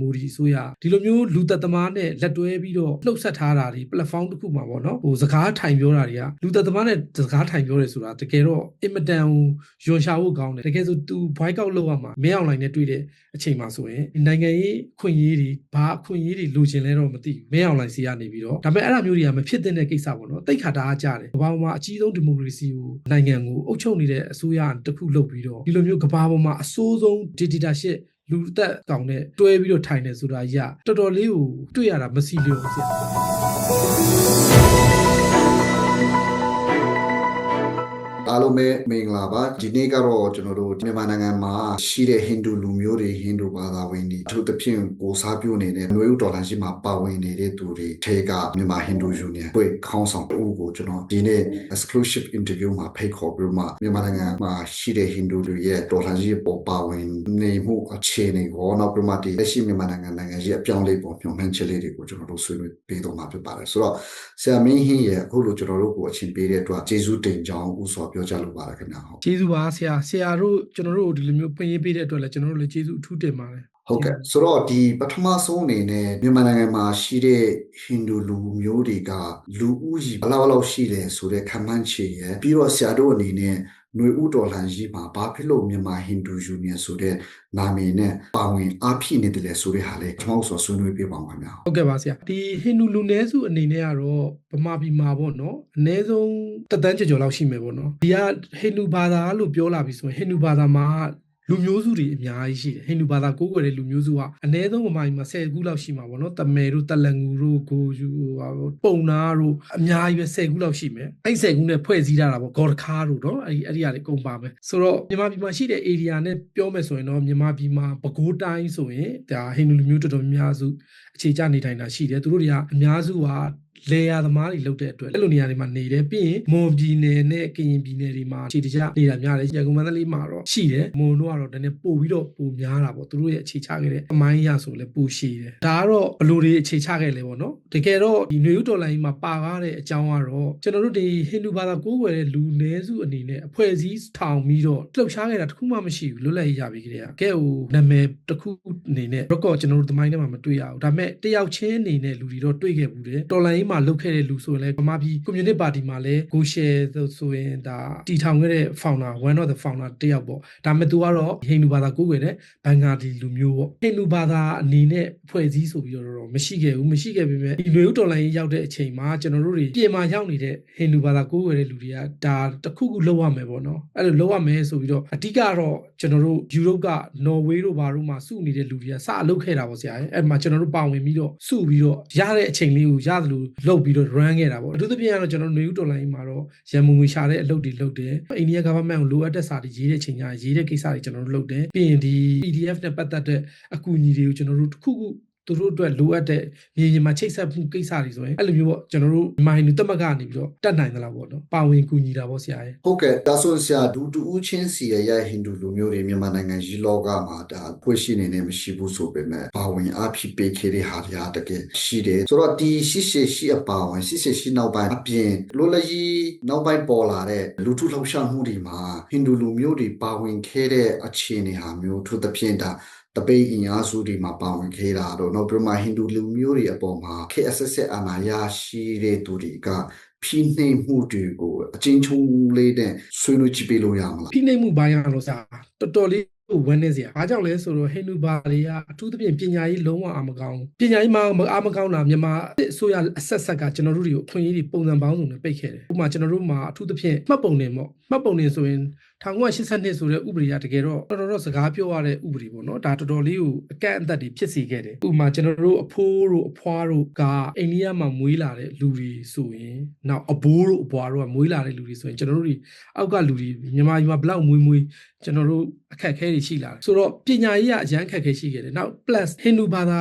မိုဒီအစိုးရဒီလိုမျိုးလူသက်သမားနဲ့လက်တွဲပြီးတော့လှုပ်ဆက်ထားတာဒီ platform တစ်ခုမှာပေါ့နော်ဟိုစကားထိုင်ပြောတာတွေကလူသက်သမားနဲ့စကားထိုင်ပြောတယ်ဆိုတာတကယ်တော့အင်မတန်ယွန်ရှာဖို့ကောင်းတယ်တကယ်ဆို तू boycott လုပ်ရမှာမင်းအောင်လိုင်းနဲ့တွေ့တဲ့အချိန်မှာဆိုရင်နိုင်ငံရေးခွင့်ရေးတွေဘာအခွင့်ရေးတွေလိုချင်လဲတော့မသိဘူးမင်းအောင်လိုင်းစီကနေပြီးတော့ဒါပေမဲ့အဲ့ဒါမျိုးတွေကမဖြစ်တဲ့ကိစ္စပေါ့နော်တိတ်ခါတားကြတယ်ကမ္ဘာပေါ်မှာအကြီးဆုံးဒီမိုကရေစီကိုနိုင်ငံကိုအုပ်ချုပ်နေတဲ့အစိုးရတစ်ခုလုပ်ပြီးတော့ဒီလိုမျိုးကမ္ဘာပေါ်မှာအဆိုးဆုံး dictatorship လူသက်ကောင်နဲ့တွဲပြီးတော့ထိုင်နေဆိုတာကြီးကတော်တော်လေးကိုတွေ့ရတာမစီလျော်ဘူးဆရာ အားလုံးပဲမင်္ဂလာပါဒီနေ့ကတော့ကျွန်တော်တို့မြန်မာနိုင်ငံမှာရှိတဲ့ဟိန္ဒူလူမျိုးတွေဟိန္ဒူဘာသာဝင်တွေအထူးသဖြင့်ကိုစားပြုနေတဲ့နွေဦးတော်လှန်ရေးမှာပါဝင်နေတဲ့သူတွေထဲကမြန်မာဟိန္ဒူယူနီယံဖွဲ့ခေါင်းဆောင်တူကိုကျွန်တော်ဒီနေ့ exclusive interview မှာဖိတ်ခေါ်ပြီးမှမြန်မာနိုင်ငံမှာရှိတဲ့ဟိန္ဒူတွေရဲ့တော်လှန်ရေးပေါ်ပါဝင်နေမှုအခြေအနေကိုနောက်ပြီးမှဒီလက်ရှိမြန်မာနိုင်ငံနိုင်ငံရေးအပြောင်းအလဲပေါ်ညှို့မှန်းချက်လေးတွေကိုကျွန်တော်တို့ဆွေးနွေးပေးတော့မှာဖြစ်ပါတယ်ဆိုတော့ဆရာမင်းဟင်းရဲ့အခုလိုကျွန်တော်တို့ကိုအချင်းပေးတဲ့အတွက်ကျေးဇူးတင်ကြောင်းဥစွာပြောကြားလိုပါတယ်ခင်ဗျာဟုတ်ကျေးဇူးပါဆရာဆရာတို့ကျွန်တော်တို့ဒီလိုမျိုးဖွင့်ရေးပေးတဲ့အတွက်လည်းကျွန်တော်တို့လည်းကျေးဇူးအထူးတင်ပါတယ်ဟုတ်ကဲ့ဆိုတော့ဒီပထမဆုံးအနေနဲ့မြန်မာနိုင်ငံမှာရှိတဲ့ဟိန္ဒူလူမျိုးတွေကလူဦးရေဘယ်လောက်ဘယ်လောက်ရှိတယ်ဆိုတဲ့ခန့်မှန်းခြေရယ်ပြီးတော့ဆရာတို့အနေနဲ့ ຫນွေဥတော်လှန်ရေးမှာဘာဖြစ်လို့မြန်မာဟိန္ဒူယူနီယံဆိုတဲ့နာမည်နဲ့ပါဝင်အားဖြည့်နေတယ်လဲဆိုတဲ့ဟာလေးကျွန်တော်တို့ဆွေးနွေးပြပါဦးခင်ဗျာဟုတ်ကဲ့ပါဆရာဒီဟိန္ဒူလူနည်းစုအနေနဲ့ကတော့ဗမာပြည်မှာပေါ့နော်အနည်းဆုံးတက်တန်းကြော်ကြော်လောက်ရှိမယ်ပေါ့နော်ဒီကဟိန္ဒူဘာသာလို့ပြောလာပြီဆိုရင်ဟိန္ဒူဘာသာမှာ လူမျိုးစုတွေအများကြီးရှိတယ်ဟိန္ဒူဘာသာကိုးကွယ်တဲ့လူမျိုးစုကအနည်းဆုံးဗမာပြည်မှာ10ခုလောက်ရှိမှာပေါ့နော်တမယ်တို့တလငူတို့ကိုယူဟာပုံနာတို့အများကြီးပဲ10ခုလောက်ရှိမယ်အဲ့10ခုနဲ့ဖွဲ့စည်းထားတာပေါ့ဂေါ်ဒခါတို့နော်အဲ့ဒီအဲ့ဒီအရာတွေကုန်ပါမယ်ဆိုတော့မြန်မာပြည်မှာရှိတဲ့ area နဲ့ပြောမယ်ဆိုရင်တော့မြန်မာပြည်မှာပဲခူးတိုင်းဆိုရင်ဒါဟိန္ဒူလူမျိုးတော်တော်များများစုအခြေချနေထိုင်တာရှိတယ်သူတို့တွေကအများစုက လေယာသမားတွေလုပ်တဲ့အတွက်အဲ့လိုနေရာတွေမှာနေတယ်ပြီးရင်မွန်ပြည်နယ်နဲ့ကရင်ပြည်နယ်တွေမှာအခြေတကျနေတာများတယ်ရန်ကုန်မန္တလေးမှာတော့ရှိတယ်မွန်တို့ကတော့တနေ့ပို့ပြီးတော့ပိုများတာပေါ့သူတို့ရဲ့အခြေချခဲ့တဲ့အမိုင်းရဆိုလဲပိုရှိတယ်ဒါကတော့ဘလို့တွေအခြေချခဲ့လဲပေါ့နော်တကယ်တော့ဒီຫນွေဥတော်လိုင်းမှာပါကားတဲ့အကြောင်းကတော့ကျွန်တော်တို့ဒီဟိန္ဒူဘာသာကိုးကွယ်တဲ့လူနည်းစုအနေနဲ့အဖွဲ့အစည်းထောင်ပြီးတော့လှုပ်ရှားခဲ့တာတခုမှမရှိဘူးလွတ်လပ်ရေးရပြီကြတဲ့ကဲဟိုနာမည်တစ်ခုအနေနဲ့ record ကျွန်တော်တို့သမိုင်းထဲမှာမတွေ့ရဘူးဒါပေမဲ့တယောက်ချင်းအနေနဲ့လူတွေတော့တွေ့ခဲ့ဘူးတယ်တော်လိုင်းမှာလုပ်ခဲ့တဲ့လူဆိုရင်လည်းဗမာပြည်ကွန်မြူနတီပါတီမှာလည်း go share ဆိုရင်ဒါတီထောင်ခဲ့တဲ့ founder one of the founder တယောက်ပေါ့ဒါပေမဲ့သူကတော့ဟိန္ဒူဘာသာကိုးကွယ်တဲ့ဘင်္ဂါလီလူမျိုးပေါ့ဟိန္ဒူဘာသာအနေနဲ့ဖွဲ့စည်းဆိုပြီးတော့မရှိခဲ့ဘူးမရှိခဲ့ပေမဲ့ဒီလူဦးတော်လိုင်းရောက်တဲ့အချိန်မှာကျွန်တော်တို့တွေပြင်မာရောက်နေတဲ့ဟိန္ဒူဘာသာကိုးကွယ်တဲ့လူတွေကဒါတစ်ခုခုလုပ်ရမယ်ပေါ့နော်အဲ့လိုလုပ်ရမယ်ဆိုပြီးတော့အဓိကတော့ကျွန်တော်တို့ယူရိုပကနော်ဝေးတို့ဘာတို့မှာစုနေတဲ့လူတွေကစလုပ်ခဲ့တာပေါ့ဆရာရဲ့အဲ့မှာကျွန်တော်တို့ပါဝင်ပြီးတော့စုပြီးတော့ရတဲ့အချိန်လေးကိုရတယ်လို့လုပ်ပြီးတော့ run ခဲ့တာပေါ့အထူးသဖြင့်ကတော့ကျွန်တော်တို့နေဦးတော်လိုင်းမှာတော့ရန်မုံငွေရှာတဲ့အလုပ်တွေလုပ်တယ်အိန္ဒိယ government ကိုလိုအပ်တဲ့စာတွေရေးတဲ့အချိန်ကျရင်ရေးတဲ့ကိစ္စတွေကျွန်တော်တို့လုပ်တယ်ပြီးရင်ဒီ PDF နဲ့ပတ်သက်တဲ့အကူအညီတွေကိုကျွန်တော်တို့တစ်ခုခု သူတို့အတွက်လိုအပ်တဲ့မြေပြင်မှာချိတ်ဆက်မှုကိစ္စတွေဆိုရင်အဲ့လိုမျိုးပေါ့ကျွန်တော်တို့မိုင်းလူတက်မကနေပြီးတော့တတ်နိုင်သလားပေါ့နော်ပါဝင်ကူညီတာပေါ့ဆရာရဲ့ဟုတ်ကဲ့ဒါဆိုဆရာဒူတူဦးချင်းစီရဲ့ဟိန္ဒူလူမျိုးတွေမြန်မာနိုင်ငံကြီးလောကမှာဒါဖွဲ့ရှိနေနေမရှိဘူးဆိုပေမဲ့ပါဝင်အားဖြည့်ပေးခဲ့တဲ့ဟာတွေဟာတကယ်ရှိတယ်ဆိုတော့ဒီရှိရှိရှိအပါဝင်ရှိရှိရှိနောက်ပိုင်းအပြင်လိုလကြီးနောက်ပိုင်းပေါ်လာတဲ့လူထုလှုပ်ရှားမှုတွေမှာဟိန္ဒူလူမျိုးတွေပါဝင်ခဲ့တဲ့အခြေအနေဟာမျိုးသူသဖြင့်ဒါ တပိတ်အင်အားစုတွေမှာပါဝင်ခဲ့တာတော့နောက်ပြီးမှဟိန္ဒူလူမျိုးတွေအပေါ်မှာ KSS အာဏာရရှိတဲ့သူတွေကဖိနှိပ်မှုတွေကိုအချင်းချင်းလေးနဲ့ဆွေးနွေးကြည့်ပေးလို့ရမလားဖိနှိပ်မှုပိုင်းရလို့ဆရာတော်တော်လေးဝန်းနေစရာဘာကြောင့်လဲဆိုတော့ဟိန္ဒူဘာတွေကအထူးသဖြင့်ပညာရေးလုံးဝအာမကောင်းပညာရေးမှာအာမကောင်းတာမြန်မာအစိုးရအဆက်ဆက်ကကျွန်တော်တို့တွေကိုအခွင့်အရေးတွေပုံစံပေါင်းစုံနဲ့ပိတ်ခဲ့တယ်ဥပမာကျွန်တော်တို့မှာအထူးသဖြင့်မှတ်ပုံတင်ပေါ့မှတ်ပုံတင်ဆိုရင် 1982ဆိုတဲ့ဥပဒေကတကယ်တော့တော်တော်တော့စကားပြောရတဲ့ဥပဒေပေါ့နော်ဒါတော်တော်လေးကိုအကန့်အသတ်တွေဖြစ်စေခဲ့တယ်ဥပမာကျွန်တော်တို့အဖိုးတို့အဖွားတို့ကအိန္ဒိယမှာမွေးလာတဲ့လူတွေဆိုရင်နောက်အဘိုးတို့အဘွားတို့ကမွေးလာတဲ့လူတွေဆိုရင်ကျွန်တော်တို့တွေအောက်ကလူတွေမြန်မာပြည်မှာဘလောက်မွေးမွေးကျွန်တော်တို့အခက်အခဲတွေရှိလာတယ်ဆိုတော့ပညာရေးကအရန်အခက်အခဲရှိခဲ့တယ်နောက် plus ဟိန္ဒူဘာသာ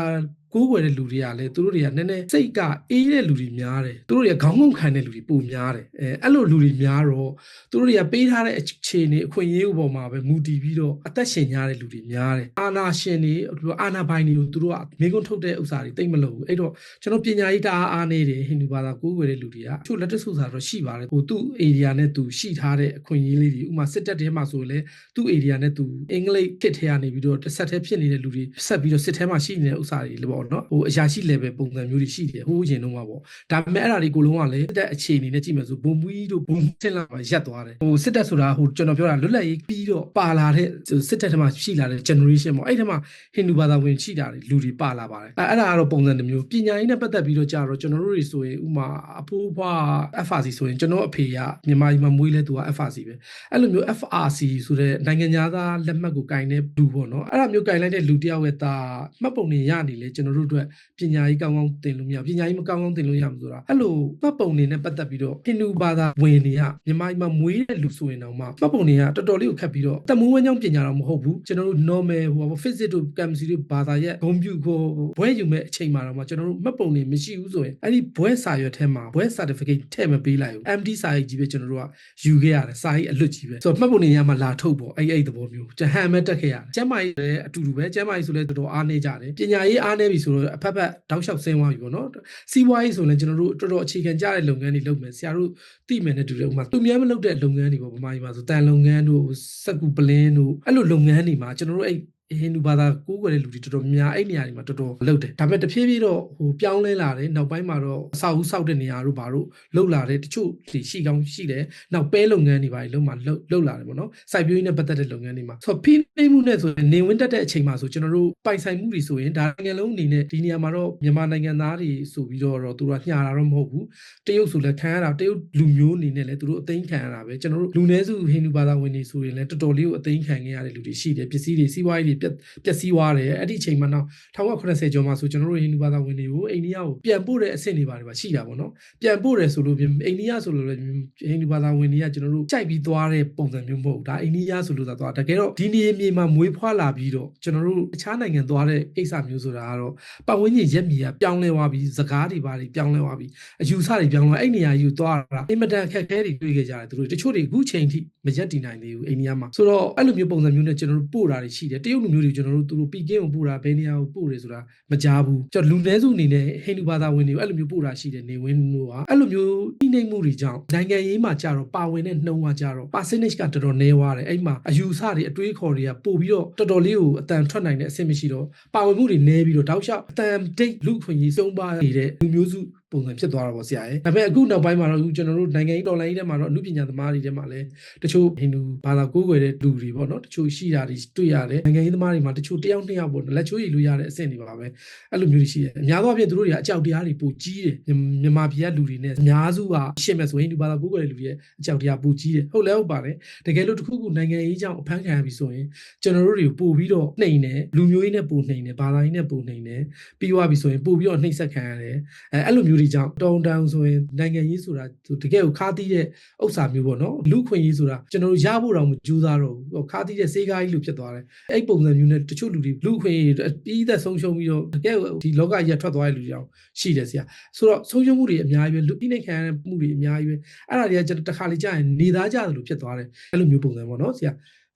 ကိုးကွယ်တဲ့လူတွေကလည်းသူတို့တွေကနည်းနည်းစိတ်ကအေးတဲ့လူတွေများတယ်သူတို့တွေကခေါင်းငုံခံတဲ့လူတွေပိုများတယ်အဲအဲ့လိုလူတွေများတော့သူတို့တွေကပေးထားတဲ့အခြေအနေအခွင့်အရေးဥပေါ်မှာပဲမူတည်ပြီးတော့အသက်ရှင်ကြတဲ့လူတွေများတယ်အာနာရှင်တွေသူတို့အာနာပိုင်တွေကိုသူတို့ကမိကုန်းထုတ်တဲ့ဥစ္စာတွေတိတ်မလို့ဘူးအဲ့တော့ကျွန်တော်ပညာရေးတအားအားနေတယ်ဟိန္ဒူဘာသာကိုးကွယ်တဲ့လူတွေကသူလက်တဆုစာတော့ရှိပါတယ်ဟိုသူ့ area နဲ့သူရှိထားတဲ့အခွင့်အရေးလေးတွေဥပမာစစ်တပ်ထဲမှာဆိုရင်လည်းသူ့ area နဲ့သူအင်္ဂလိပ်ဖြစ်ထဲကနေပြီးတော့တစ်ဆက်တည်းဖြစ်နေတဲ့လူတွေဆက်ပြီးတော့စစ်ထဲမှာရှိနေတဲ့ဥစ္စာတွေလည်းပေါ့နော်ဟိုအရာရှိ level ပုံစံမျိုးတွေရှိတယ်ဟိုးရင်တော့မှာပေါ့ဒါပေမဲ့အဲ့ဒါတွေကိုလုံးဝလည်းစစ်တပ်အခြေအနေနဲ့ကြည့်မယ်ဆိုဘုံမူကြီးတို့ဘုံဆင်းလာမှာရက်သွားတယ်ဟိုစစ်တပ်ဆိုတာဟိုကျွန်တော်ပြောတာလွတ်လပ်ရေးပြီးတော့ပါလာတဲ့စစ်တပ်ထဲမှာရှိလာတဲ့ generation ပေါ့အဲ့ထဲမှာဟိန္ဒူဘာသာဝင်ရှိတာတွေလူတွေပါလာပါတယ်အဲ့အဲ့ဒါကတော့ပုံစံတစ်မျိုးပညာရေးနဲ့ပတ်သက်ပြီးတော့ကြာတော့ကျွန်တော်တို့တွေဆိုရင်ဥမာအဖိုးဖွား FRC ဆိုရင်ကျွန်တော်အဖေကမြန်မာပြည်မှာမွေးလဲသူက FRC ပဲအဲ့လိုမျိုး FRC ဆိုတဲ့နိုင်ငံသားလက်မှတ်ကိုကင်တဲ့လူပေါ့နော်အဲ့ဒါမျိုးကင်လိုက်တဲ့လူတယောက်ရဲ့သားမှတ်ပုံနေရနေလေကျွန်တော်တို့အတွက်ပညာရေးကောင်းကောင်းသင်လို့မရပညာရေးမကောင်းကောင်းသင်လို့ရမှာဆိုတာအဲ့လိုမှတ်ပုံနေနဲ့ပတ်သက်ပြီးတော့ဟိန္ဒူဘာသာဝင်တွေကမြန်မာပြည်မှာမွေးတဲ့လူဆိုရင်တော့မှမှတ်ပုံတွေကတော်တော်လေးကိုခက်ပြီးတော့တက်မွေးဝမ်းကြောင်းပညာတော့မဟုတ်ဘူးကျွန်တော်တို့ normal ဟို physics တို့ chemistry တို့ဘာသာရဲ့ဂုဏ်ပြုကိုဘွဲယူမဲ့အချိန်မှာတော့မှကျွန်တော်တို့မှတ်ပုံနေမရှိဘူးဆိုရင်အဲ့ဒီဘွဲစာရွက်ထဲမှာဘွဲ certificate ထည့်မပေးလိုက်ဘူး MD စာရေးကြီးပဲကျွန်တော်တို့ကယူခဲ့ရတယ်စာရေးအလွတ်ကြီးပဲဆိုတော့မှတ်ပုံနေရမှာလာထုတ်ပေါ့အဲ့အဲ့သဘောမျိုးကျဟန်မဲ့တက်ခဲ့ရတယ်ကျမ်းမာရေးလည်းအတူတူပဲကျမ်းမာရေးဆိုလည်းတော်တော်အားနေကြတယ်ပညာရေးအားနေပြီဆိုတော့အဖက်ဖက်တောက်လျှောက်ဆင်းသွားပြီပေါ့နော်စီးပွားရေးဆိုလည်းကျွန်တော်တို့တော်တော်အခြေခံကြတဲ့လုပ်ငန်းတွေလုပ်မယ်ဆရာတို့သိမယ်နဲ့တူတယ်ဥပမာသူများမလုပ်တဲ့လုပ်ငန်းတွေပေါ့ဗမာပြည်မှာဆိုတန်လုပ်ငန်းတို့စက်ကူပလင်းတို့အဲ့လိုလုပ်ငန်းတွေမှာကျွန်တော်တို့အဲ့ ဟိန္ဒူဘာသာကိုးကွယ်တဲ့လူတွေတော်တော်များအဲ့နေရာတွေမှာတော်တော်လုပ်တယ်ဒါပေမဲ့တဖြည်းဖြည်းတော့ဟိုပြောင်းလဲလာတယ်နောက်ပိုင်းမှာတော့အဆောက်အဦဆောက်တဲ့နေရာတို့ဘာတို့လှုပ်လာတယ်တချို့ဒီရှိကောင်းရှိတယ်နောက်ပဲလုပ်ငန်းတွေဘာတွေလုံးမှာလှုပ်လှုပ်လာတယ်ပေါ့နော်စိုက်ပျိုးရေးနဲ့ပတ်သက်တဲ့လုပ်ငန်းတွေမှာဆိုတော့ဖိနှိပ်မှုနဲ့ဆိုရင်နေဝင်တက်တဲ့အချိန်မှာဆိုကျွန်တော်တို့ပိုင်ဆိုင်မှုတွေဆိုရင်ဒါနိုင်ငံလုံးအနေနဲ့ဒီနေရာမှာတော့မြန်မာနိုင်ငံသားတွေဆိုပြီးတော့တော့သူတို့ကညှာတာတော့မဟုတ်ဘူးတရုတ်ဆိုလည်းခံရတာတရုတ်လူမျိုးအနေနဲ့လည်းသူတို့အသိမ်းခံရတာပဲကျွန်တော်တို့လူနည်းစုဟိန္ဒူဘာသာဝင်တွေဆိုရင်လည်းတော်တော်လေးကိုအသိမ်းခံခဲ့ရတဲ့လူတွေရှိတယ်ပစ္စည်းတွေစီးပွားရေးတွေပြက်ပျက်စီးသွားတယ်အဲ့ဒီအချိန်မှာတော့1980ကျော်မှာဆိုကျွန်တော်တို့ဟိန္ဒူဘာသာဝင်တွေကိုအိန္ဒိယကိုပြန်ပို့တဲ့အဆင့်တွေပါတယ်ပါရှိတာပေါ့နော်ပြန်ပို့တယ်ဆိုလို့အိန္ဒိယဆိုလို့လည်းဟိန္ဒူဘာသာဝင်တွေကကျွန်တော်တို့ကြိုက်ပြီးသွားတဲ့ပုံစံမျိုးမဟုတ်ဘူးဒါအိန္ဒိယဆိုလို့သာသွားတကယ်တော့ဒီနေမြေမှာမွေးဖွားလာပြီးတော့ကျွန်တော်တို့အခြားနိုင်ငံသွားတဲ့ကိစ္စမျိုးဆိုတာကတော့ပတ်ဝန်းကျင်ရက်မြေကပြောင်းလဲသွားပြီးစကားတွေပါတယ်ပြောင်းလဲသွားပြီးအယူဆတွေပြောင်းလဲအဲ့နေရာကြီးကိုသွားတာအင်မတန်အခက်အခဲတွေတွေ့ခဲ့ကြတယ်သူတို့တချို့တွေအခုချိန်ထိမရက်တည်နိုင်သေးဘူးအိန္ဒိယမှာဆိုတော့အဲ့လိုမျိုးပုံစံမျိုးနဲ့ကျွန်တော်တို့ပို့တာတွေရှိတယ်တရုတ်လူမျိုးတွေကျွန်တော်တို့သူတို့ပီကင်းကိုပို့တာဘယ်နေရာကိုပို့တယ်ဆိုတာမကြားဘူးကျွန်တော်လူနည်းစုအနေနဲ့ဟိန္ဒူဘာသာဝင်တွေကိုအဲ့လိုမျိုးပို့တာရှိတယ်နေဝင်းတို့ကအဲ့လိုမျိုးနှိမ့်နှိမ့်မှုတွေကြောင့်နိုင်ငံရေးမှာကြတော့ပါဝင်တဲ့နှုံးကကြတော့ percentage ကတော်တော်နည်းသွားတယ်အဲ့မှာအယူဆတွေအတွေးခေါ်တွေကပို့ပြီးတော့တော်တော်လေးကိုအတန်ထွက်နိုင်တဲ့အဆင့်မရှိတော့ပါဝင်မှုတွေနည်းပြီးတော့တောက်လျှောက်အတန်ဒိတ်လူခွင့်ကြီးစုံပါနေတဲ့လူမျိုးစုပုံစံဖြစ်သွားတာပေါ့ဆရာရဲ့ဒါပေမဲ့အခုနောက်ပိုင်းမှာတော့အခုကျွန်တော်တို့နိုင်ငံရေးတော်လှန်ရေးထဲမှာတော့အမှုပညာသမားတွေထဲမှာလည်းတချို့ဟိန္ဒူဘာသာကိုးကွယ်တဲ့လူတွေပေါ့နော်တချို့ရှိတာတွေတွေ့ရတယ်နိုင်ငံရေးသမားတွေမှာတချို့တယောက်နှစ်ယောက်ပေါ့လက်ချိုးရည်လို့ရတဲ့အဆင့်တွေပါပဲအဲ့လိုမျိုးတွေရှိတယ်အများသောအားဖြင့်သူတို့တွေကအကြောက်တရားတွေပိုကြီးတယ်မြန်မာပြည်ကလူတွေနဲ့အများစုကရှင်းမဲ့ဆိုဟိန္ဒူဘာသာကိုးကွယ်တဲ့လူတွေရဲ့အကြောက်တရားပိုကြီးတယ်ဟုတ်လဲဟုတ်ပါတယ်တကယ်လို့တခုခုနိုင်ငံရေးကြောင့်အဖမ်းခံရပြီဆိုရင်ကျွန်တော်တို့တွေကိုပို့ပြီးတော့နှိမ်တယ်လူမျိုးရေးနဲ့ပို့နှိမ်တယ်ဘာသာရေးနဲ့ပို့နှိမ်တယ်ပြီးသွားပြီဆိုရင်ပို့ပြီးတော့နှိပ်စက်ခံရတယ်အဲအဲ့လိုမျိုးတွေကြောင့်တုံတန်းဆိုရင်နိုင်ငံရေးဆိုတာတကယ်ကိုခါးသီးတဲ့ဥစ္စာမျိုးပေါ့နော်လူခွင့်ရေးဆိုတာကျွန်တော်တို့ရဖို့တော့မကြိုးစားတော့ဘူးခါးသီးတဲ့စေးကားကြီးလိုဖြစ်သွားတယ်အဲ့ပုံစံမျိုးနဲ့တချို့လူတွေလူခွင့်ရေးပြီးသက်ဆုံးရှုံးပြီးတော့တကယ်ဒီလောကကြီးထွက်သွားတဲ့လူတွေအောင်ရှိတယ်ဆရာဆိုတော့ဆုံးရှုံးမှုတွေအများကြီးပဲလူပြီးနေခံရမှုတွေအများကြီးပဲအဲ့ဒါတွေကကျွန်တော်တစ်ခါလေကြာရင်နေသားကြတယ်လို့ဖြစ်သွားတယ်အဲ့လိုမျိုးပုံစံပေါ့နော်ဆရာ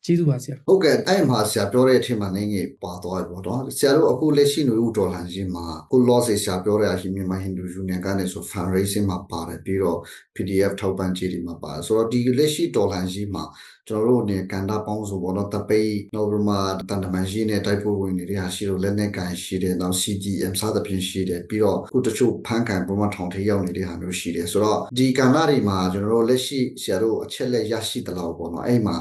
ကျေးဇူးပါဆရာဟုတ်ကဲ့အဲ့မှာဆရာပြောတဲ့အထက်မှာနေငယ်ပါသွားပြီပေါ့နော်ဆရာတို့အခုလက်ရှိနေဦးဒေါ်လာကြီးမှာကိုလော့စေဆရာပြောတဲ့အဟိမြန်မာဟိန္ဒူယူနီယံကနေဆို fundraising မှာပါတယ်ပြီးတော့ PDF ထောက်ပံ့ကြေးတွေမှာပါတယ်ဆိုတော့ဒီလက်ရှိဒေါ်လာကြီးမှာကျွန်တော်တို့အနေကန်တာပေါင်းဆိုပေါ့နော်တပိတ်နော်ဘရမတန်တမန်ရှိနဲ့တိုက်ပွဲဝင်နေတဲ့ဟာရှိတော့လက်နဲ့ကန်ရှိတယ်နောက် CGM စသဖြင့်ရှိတယ်ပြီးတော့ခုတချို့ဖန်ကန်ဘရမထောင်ထေးရောက်နေတဲ့ဟာမျိုးရှိတယ်ဆိုတော့ဒီကဏ္ဍတွေမှာကျွန်တော်တို့လက်ရှိဆရာတို့အချက်လက်ရရှိတဲ့လောက်ပေါ့နော်အဲ့မှာ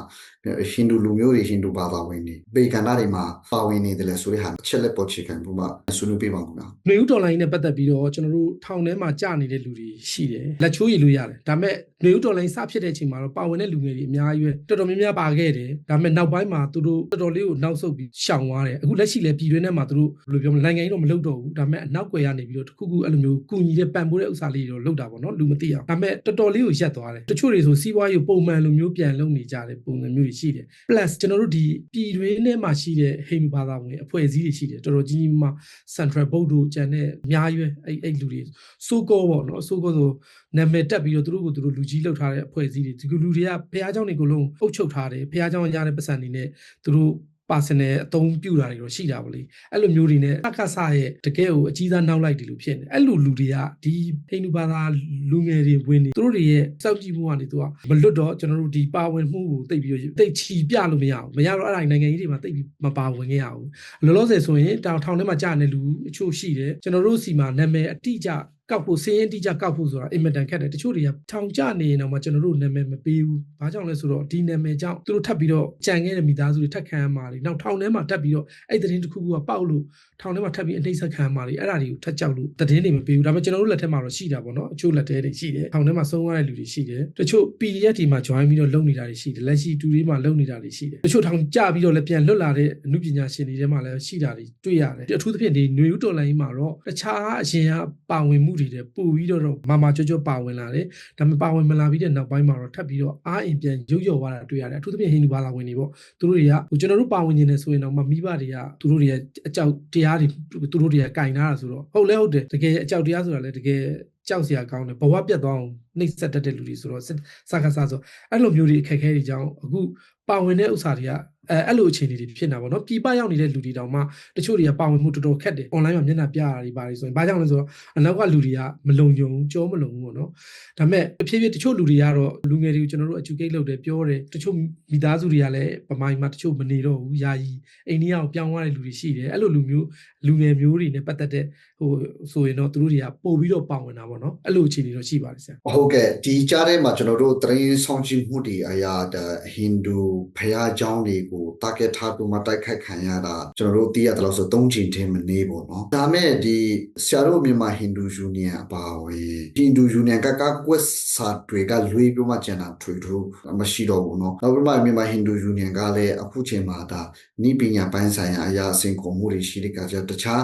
ဟိန္ဒူလူမျိုးတွေဟိန္ဒူဘာသာဝင်တွေပေကဏ္ဍတွေမှာပါဝင်နေတယ်လေဆိုတဲ့ဟာအချက်လက်ပေါ်ချေခံပုံမှာဆွေးနွေးပြပါဦးခင်ဗျာ။နေဦးတော်လိုင်းနဲ့ပတ်သက်ပြီးတော့ကျွန်တော်တို့ထောင်ထဲမှာကြာနေတဲ့လူတွေရှိတယ်။လက်ချိုးရည်လို့ရတယ်။ဒါပေမဲ့နေဦးတော်လိုင်းစဖြစ်တဲ့အချိန်မှာတော့ပါဝင်တဲ့လူငယ်တွေအများကြီးပဲတော်တော်များများပါခဲ့တယ်ဒါပေမဲ့နောက်ပိုင်းမှာသူတို့တော်တော်လေးကိုနောက်ဆုတ်ပြီးရှောင်သွားတယ်အခုလက်ရှိလည်းပြည်တွင်းထဲမှာသူတို့ဘယ်လိုပြောမလဲနိုင်ငံရေးတော့မလုပ်တော့ဘူးဒါပေမဲ့အနောက်ကွယ်ကနေပြီးတော့တခုခုအဲ့လိုမျိုးကုညီတဲ့ပံ့ပိုးတဲ့ဥစ္စာလေးတွေတော့လုပ်တာပေါ့နော်လူမသိအောင်ဒါပေမဲ့တော်တော်လေးကိုရက်သွားတယ်တချို့တွေဆိုစီးပွားရေးပုံမှန်လိုမျိုးပြန်လုပ်နေကြတဲ့ပုံစံမျိုးတွေရှိတယ် plus ကျွန်တော်တို့ဒီပြည်တွင်းထဲမှာရှိတဲ့ဟိန္ဒူဘာသာဝင်အဖွဲ့အစည်းတွေရှိတယ်တော်တော်ကြီးကြီးမား Central Board တို့ကျန်တဲ့အများကြီးပဲအဲ့အဲ့လူတွေစိုးကောပေါ့နော်စိုးကောဆိုနာမည်တက်ပြီးတော့သူတို့ကိုသူတို့လူကြီးလောက်ထားတဲ့အဖွဲ့အစည်းတွေဒီလူတွေကဖះเจ้าတွေကိုလုံးအုပ်ချုပ်ထားတယ်ဖះเจ้าရတဲ့ပတ်စံတွေနဲ့သူတို့ personal အသုံးပြုတာတွေတော့ရှိတာပေါ့လေအဲ့လိုမျိုးတွေနဲ့အကဆရဲ့တကယ်ကိုအကြီးစားနောက်လိုက်တယ်လို့ဖြစ်နေအဲ့လိုလူတွေကဒီဟိန္ဒူဘာသာလူငယ်တွေဝင်နေသူတို့တွေရဲ့စောင့်ကြည့်မှုကနေသူကမလွတ်တော့ကျွန်တော်တို့ဒီပါဝင်မှုကိုတိတ်ပြီးတော့တိတ်ချီပြလို့မရဘူးမရတော့အဲ့ဒါနိုင်ငံရေးတွေမှာတိတ်ပြီးမပါဝင်ခဲ့ရဘူးလောလောဆယ်ဆိုရင်တောင်ထောင်ထဲမှာကြာနေလူအချို့ရှိတယ်ကျွန်တော်တို့စီမှာနာမည်အတိအကျ ကောက်ဖို့စင်းရင်တိကျကောက်ဖို့ဆိုတာအင်မတန်ခက်တယ်တချို့တွေကထောင်ကျနေရင်တော့မှကျွန်တော်တို့နာမည်မပေးဘူးဘာကြောင့်လဲဆိုတော့ဒီနာမည်ကြောင့်သူတို့ထပ်ပြီးတော့ကြံခဲ့တဲ့မိသားစုတွေထပ်ခံရမှာလေနောက်ထောင်ထဲမှာထပ်ပြီးတော့အဲ့သတင်းတစ်ခုခုကပေါက်လို့ထောင်ထဲမှာထပ်ပြီးအနှိမ့်ဆက်ခံရမှာလေအဲ့ဒါတွေကိုထပ်ကြောက်လို့သတင်းတွေမပေးဘူးဒါပေမဲ့ကျွန်တော်တို့လက်ထက်မှာတော့ရှိတာပေါ့နော်အချို့လက်ထဲတွေရှိတယ်ထောင်ထဲမှာဆုံးရတဲ့လူတွေရှိတယ်တချို့ PDF ဒီမှာ join ပြီးတော့လုပ်နေတာတွေရှိတယ်လက်ရှိတူတွေမှာလုပ်နေတာတွေရှိတယ်တချို့ထောင်ကျပြီးတော့လည်းပြန်လွတ်လာတဲ့အမှုပညာရှင်တွေထဲမှာလည်းရှိတာတွေတွေ့ရတယ်အထူးသဖြင့်ဒီຫນွေဦးတော်လိုင်းမှာတော့တခြားအရင်ကပါဝင်မှုတွေတဲ့ပို့ပြီးတော့မာမာကြောကြောပါဝင်လာတယ်ဒါပေမဲ့ပါဝင်မလာပြီးတဲ့နောက်ပိုင်းမှာတော့ထပ်ပြီးတော့အားအင်ပြန်ရုပ်ရော်သွားတာတွေ့ရတယ်အထူးသဖြင့်ဟိန္ဒူဘာသာဝင်တွေပေါ့သူတို့တွေကဟိုကျွန်တော်တို့ပါဝင်နေတယ်ဆိုရင်တော့မမိဘတွေကသူတို့တွေရဲ့အကြောက်တရားတွေသူတို့တွေကကင်ထားတာဆိုတော့ဟုတ်လဲဟုတ်တယ်တကယ်အကြောက်တရားဆိုတာလည်းတကယ်ကြောက်စရာကောင်းတယ်ဘဝပြတ်သွားအောင်နှိပ်စက်တတ်တဲ့လူတွေဆိုတော့စကားစားဆိုအဲ့လိုမျိုးတွေအခက်အခဲတွေကြောင့်အခုပါဝင်တဲ့ဥစ္စာတွေက အဲအဲ့လိုအခြေအနေတွေဖြစ်နေတာပေါ့နော်ပြည်ပရောက်နေတဲ့လူတွေတောင်မှတချို့တွေကပါဝင်မှုတော်တော်ခက်တယ် online မှာမျက်နှာပြရတာတွေပါတယ်ဆိုရင်ဘာကြောင့်လဲဆိုတော့အနောက်ကလူတွေကမလုံခြုံကြောမလုံဘူးပေါ့နော်ဒါပေမဲ့တဖြည်းဖြည်းတချို့လူတွေကတော့လူငယ်တွေကိုကျွန်တော်တို့ educate လုပ်တယ်ပြောတယ်တချို့မိသားစုတွေကလည်းပမိုင်းမှာတချို့မနေတော့ဘူးယာယီအိန္ဒိယကိုပြောင်းသွားတဲ့လူတွေရှိတယ်အဲ့လိုလူမျိုးလူငယ်မျိုးတွေနဲ့ပတ်သက်တဲ့ဟိုဆိုရင်တော့သူတို့တွေကပို့ပြီးတော့ပါဝင်တာပေါ့နော်အဲ့လိုအခြေအနေတော့ရှိပါတယ်ဆရာ ဟုတ်ကဲ့ဒီကြားထဲမှာကျွန်တော်တို့သတင်းဆောင်ကြည့်မှုတွေအရာဒါဟိန္ဒူဖရာเจ้าတွေကို ု target ထားပြီးမှတိုက်ခိုက်ခံရတာကျွန်တော်တို့သိရတယ်လို့ဆို၃ချိန်ထင်းမနေပေါ့နော်ဒါမဲ့ဒီဆရာတို့မြန်မာဟိန္ဒူယူနီယံအပါအဝင်ဟိန္ဒူယူနီယံကကကွက်စာတွေကလွေးပြီးမှကျန်တာထွေထွေမရှိတော့ဘူးနော်နောက်ပြီးမှမြန်မာဟိန္ဒူယူနီယံကလည်းအခုချိန်မှာဒါနိပညာပိုင်းဆိုင်ရာအရာအဆင့်ခုံမှုတွေရှိတဲ့ကကြတခြား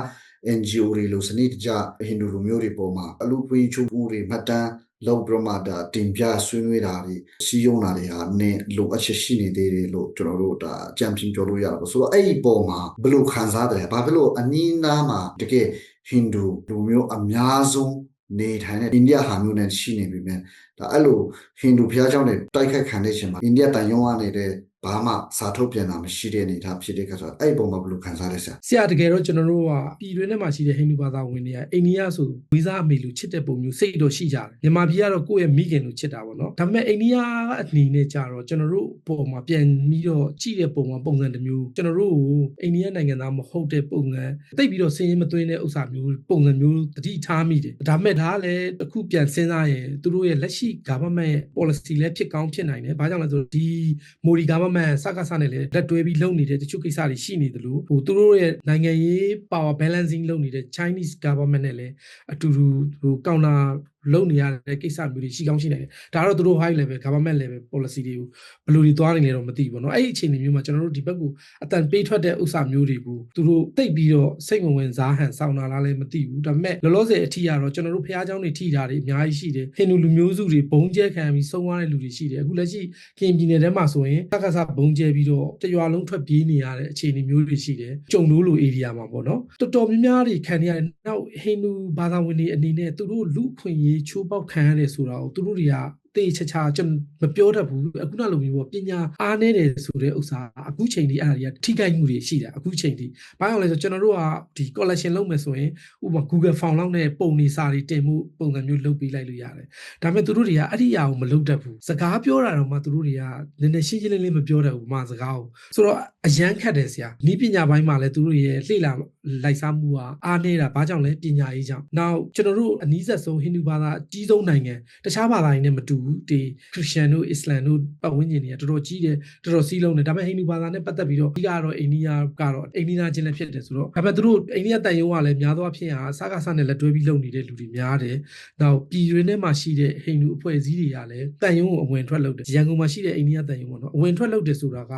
NGO တွေလို့စနစ်တကျဟိန္ဒူလူမျိုးတွေပေါ်မှာအလူပွေးချိုးမှုတွေမှတ်တမ်း လောက်ပြမတာတင်ပြဆွေးနွေးတာတွေစီယုံတာတွေဟာနည်းလိုအပ်ချက်ရှိနေသေးတယ်လို့ကျွန်တော်တို့ဒါကြံပြင်းပြောလို့ရတာပေါ့ဆိုတော့အဲ့ဒီပေါ်မှာဘယ်လိုခံစားတယ်ဘာဖြစ်လို့အနီးနားမှာတကယ်ဟိန္ဒူလူမျိုးအများဆုံးနေထိုင်တဲ့အိန္ဒိယဟာမျိုးနဲ့ရှိနေပြီမဲ့ဒါအဲ့လိုဟိန္ဒူဘုရားကျောင်းတွေတိုက်ခိုက်ခံတဲ့အချိန်မှာအိန္ဒိယတန်ယုံရနေတဲ့ ဘာမှစာထုတ်ပြန်တာမရှိတဲ့အနေအထားဖြစ်တဲ့ခါဆိုတော့အဲ့ဒီပုံမှာဘယ်လိုခံစားလဲဆရာဆရာတကယ်တော့ကျွန်တော်တို့ကပြည်တွင်းထဲမှာရှိတဲ့ဟိန္ဒူဘာသာဝင်တွေကအိန္ဒိယဆိုဝိဇာအမေလူချစ်တဲ့ပုံမျိုးစိတ်တော့ရှိကြတယ်မြန်မာပြည်ကတော့ကိုယ့်ရဲ့မိခင်လူချစ်တာပေါ့နော်ဒါပေမဲ့အိန္ဒိယအနေနဲ့ကြတော့ကျွန်တော်တို့ပုံမှာပြန်ပြီးတော့ကြည့်တဲ့ပုံမှာပုံစံတစ်မျိုးကျွန်တော်တို့ကိုအိန္ဒိယနိုင်ငံသားမဟုတ်တဲ့ပုံစံတိတ်ပြီးတော့စင်းရင်မသွင်းတဲ့ဥစ္စာမျိုးပုံစံမျိုးတတိထားမိတယ်ဒါပေမဲ့ဒါကလည်းတစ်ခုပြန်စဉ်းစားရင်သူတို့ရဲ့လက်ရှိ government ရဲ့ policy လည်းဖြစ်ကောင်းဖြစ်နိုင်တယ်ဘာကြောင့်လဲဆိုတော့ဒီ Modi government စကားစနဲ့လည်းလက်တွဲပြီးလုပ်နေတဲ့တချို့ကိစ္စတွေရှိနေတယ်လို့ဟိုသူတို့ရဲ့နိုင်ငံရေး power balancing လုပ်နေတဲ့ Chinese government နဲ့လည်းအတူတူဟို counter လုပ်နေရတဲ့ကိစ္စမျိုးတွေရှိကောင်းရှိနိုင်တယ်ဒါကတော့သူတို့ high level government level policy တွေကိုဘယ်လိုတွေသွားနေလဲတော့မသိဘူးပေါ့နော်အဲ့ဒီအခြေအနေမျိုးမှာကျွန်တော်တို့ဒီဘက်ကိုအတန်ပေးထွက်တဲ့ဥစ္စာမျိုးတွေကိုသူတို့တိတ်ပြီးတော့စိတ်ဝင်ဝင်စားဟန်စောင်းတာလားလည်းမသိဘူးဒါပေမဲ့လောလောဆယ်အထီးကတော့ကျွန်တော်တို့ဖះเจ้าတွေထိတာတွေအများကြီးရှိတယ်ဟိန္ဒူလူမျိုးစုတွေဘုံကျဲခံပြီးဆုံးသွားတဲ့လူတွေရှိတယ်အခုလက်ရှိကရင်ပြည်နယ်ထဲမှာဆိုရင်တက္ကသဘုံကျဲပြီးတော့တရွာလုံးထွက်ပြေးနေရတဲ့အခြေအနေမျိုးတွေရှိတယ်ကြုံလို့လို area မှာပေါ့နော်တော်တော်များများတွေခံနေရတယ်နောက်ဟိန္ဒူဘာသာဝင်တွေအနေနဲ့သူတို့လူခွင့်ရေး းချိုးပေါက်ခံရတယ်ဆိုတာကိုသူတို့တွေကတေးချာချာကျွန်မပြောတတ်ဘူးအခုနောက်လိုမျိုးပေါ့ပညာအားနေတယ်ဆိုတဲ့ဥစ္စာအခုချိန်ဒီအဲ့ဒါတွေကထိခိုက်မှုတွေရှိတယ်အခုချိန်ဒီဘာကြောင့်လဲဆိုကျွန်တော်တို့ကဒီ collection လုပ်မယ်ဆိုရင်ဥပမာ Google Form လောက်နဲ့ပုံနေစာတွေတင်မှုပုံစံမျိုးလုပ်ပေးလိုက်လို့ရတယ်ဒါပေမဲ့သူတို့တွေကအဲ့ဒီအရာကိုမလုပ်တတ်ဘူးစကားပြောတာတော့မှသူတို့တွေကနည်းနည်းရှင်းရှင်းလင်းလင်းမပြောတတ်ဘူးမှစကားကိုဆိုတော့အရန်ခတ်တယ်ဆရာနီးပညာပိုင်းမှာလည်းသူတို့ရဲ့လှိလာ လိုက်စားမှုကအားနေတာဘာကြောင့်လဲပညာရေးကြောင့်နောက်ကျွန်တော်တို့အနည်းဆက်ဆုံးဟိန္ဒူဘာသာအကြီးဆုံးနိုင်ငံတခြားဘာသာတွေနဲ့မတူဘူးဒီခရစ်ယာန်တို့အစ္စလာမ်တို့ပတ်ဝန်းကျင်တွေကတော်တော်ကြီးတယ်တော်တော်စီးလုံးတယ်ဒါပေမဲ့ဟိန္ဒူဘာသာနဲ့ပတ်သက်ပြီးတော့ဒီကတော့အိန္ဒိယကတော့အိန္ဒိယချင်းလည်းဖြစ်တယ်ဆိုတော့ဒါပေမဲ့သူတို့အိန္ဒိယတန်ယုံကလည်းများသောအားဖြင့်ဟာစကားစနဲ့လက်တွဲပြီးလုပ်နေတဲ့လူတွေများတယ်နောက်ပြည်တွင်းထဲမှာရှိတဲ့ဟိန္ဒူအဖွဲ့အစည်းတွေကလည်းတန်ယုံကိုအဝင်ထွက်လုပ်တယ်ရန်ကုန်မှာရှိတဲ့အိန္ဒိယတန်ယုံပေါ့နော်အဝင်ထွက်လုပ်တယ်ဆိုတာက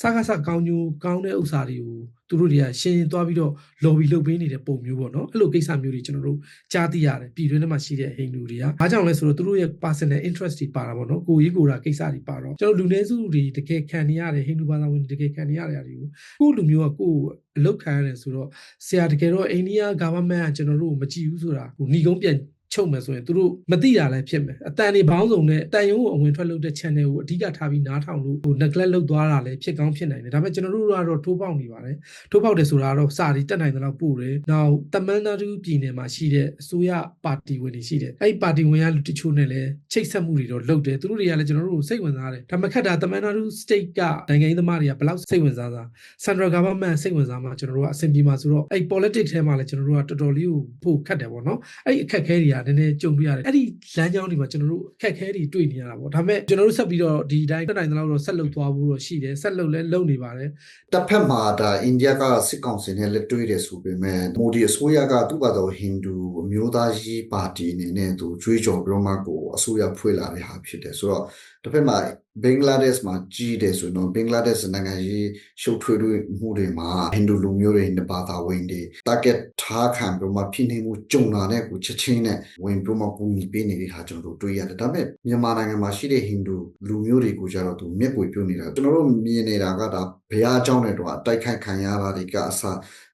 စကားစကောင်းညိုကောင်းတဲ့ဥစ္စာတွေကို သူတို့တွေကရှင်းရင်သွားပြီးတော့ lobby လုပ်ပေးနေတဲ့ပုံမျိုးပေါ့နော်အဲ့လိုကိစ္စမျိုးတွေကျွန်တော်တို့ကြားသိရတယ်ပြည်တွင်းထဲမှာရှိတဲ့ဟိန္ဒူတွေကဘာကြောင့်လဲဆိုတော့သူတို့ရဲ့ personal interest တွေပါတာပေါ့နော်ကိုကြီးကိုယ်တာကိစ္စတွေပါတော့ကျွန်တော်လူနည်းစုတွေတကယ်ခံနေရတယ်ဟိန္ဒူဘာသာဝင်တွေတကယ်ခံနေရတဲ့အရာတွေကိုကိုယ့်လူမျိုးကကိုယ်အလုတ်ခံရတယ်ဆိုတော့ဆရာတကယ်တော့အိန္ဒိယ government ကကျွန်တော်တို့ကိုမကြည့်ဘူးဆိုတာဟိုညီကုန်းပြန် ချုပ်မယ်ဆိုရင်သူတို့မသိတာလည်းဖြစ်မယ်အတန်တွေဘောင်းစုံနဲ့တန်ယုံကိုအဝင်ထွက်လုပ်တဲ့ channel ကိုအဓိကထားပြီးနားထောင်လို့ဟို neglect လုပ်သွားတာလည်းဖြစ်ကောင်းဖြစ်နိုင်တယ်ဒါပေမဲ့ကျွန်တော်တို့ကတော့ထိုးပေါက်နေပါတယ်ထိုးပေါက်တယ်ဆိုတာကတော့စာရီတက်နိုင်တဲ့လောက်ပို့တယ်နောက်တမန်နာတူပြည်နယ်မှာရှိတဲ့အစိုးရပါတီဝင်တွေရှိတယ်အဲ့ဒီပါတီဝင်ကလူတချို့နဲ့လည်းချိတ်ဆက်မှုတွေတော့လုပ်တယ်သူတို့တွေကလည်းကျွန်တော်တို့ကိုစိတ်ဝင်စားတယ်ဒါပေမဲ့ခက်တာတမန်နာတူ state ကနိုင်ငံရေးသမားတွေကဘယ်လောက်စိတ်ဝင်စားစား Central Government စိတ်ဝင်စားမှကျွန်တော်တို့ကအဆင်ပြေမှာဆိုတော့အဲ့ politics ထဲမှာလည်းကျွန်တော်တို့ကတော်တော်လေးကိုပို့ခတ်တယ်ပေါ့နော်အဲ့ဒီအခက်အခဲတွေကနည်းနည်းကြုံပြရတယ်အဲ့ဒီလမ်းကြောင်းတွေမှာကျွန်တော်တို့အခက်အခဲတွေတွေ့နေရတာပေါ့ဒါပေမဲ့ကျွန်တော်တို့ဆက်ပြီးတော့ဒီတိုင်းတက်နိုင်တဲ့လောက်တော့ဆက်လုပ်သွားဖို့တော့ရှိတယ်ဆက်လုပ်လဲလုပ်နေပါတယ်တစ်ဖက်မှာဒါအိန္ဒိယကစစ်ကောင်စီနဲ့လက်တွဲတယ်ဆိုပေမဲ့မိုဒီအစိုးရကသူ့ဘာသာဟိန္ဒူအမျိုးသားရေးပါတီအနေနဲ့သူကြွေးကြော်ပြီးတော့မှကိုအစိုးရဖွဲ့လာတဲ့ဟာဖြစ်တယ်ဆိုတော့တစ်ဖက်မှာဘင်္ဂလားဒေ့ရှ်မှာကြီးတယ်ဆိုတော့ဘင်္ဂလားဒေ့ရှ်နိုင်ငံရေးရှုပ်ထွေးမှုတွေမှာဟိန္ဒူလူမျိုးတွေနဲ့ဘာသာဝင်တွေ target ထားခံပြီးမှဖိနှိပ်မှုကြုံလာတဲ့ကိုချက်ချင်းနဲ့ဝင်ပြီးမှကူညီပေးနေတဲ့ဟာကျွန်တော်တို့တွေ့ရတယ်ဒါပေမဲ့မြန်မာနိုင်ငံမှာရှိတဲ့ဟိန္ဒူလူမျိုးတွေကိုကြတော့သူမျက်ပွေပြုတ်နေတာကျွန်တော်တို့မြင်နေတာကဒါဘုရားအကြောင်းတွေတော့တိုက်ခိုက်ခံရတာတွေကအစ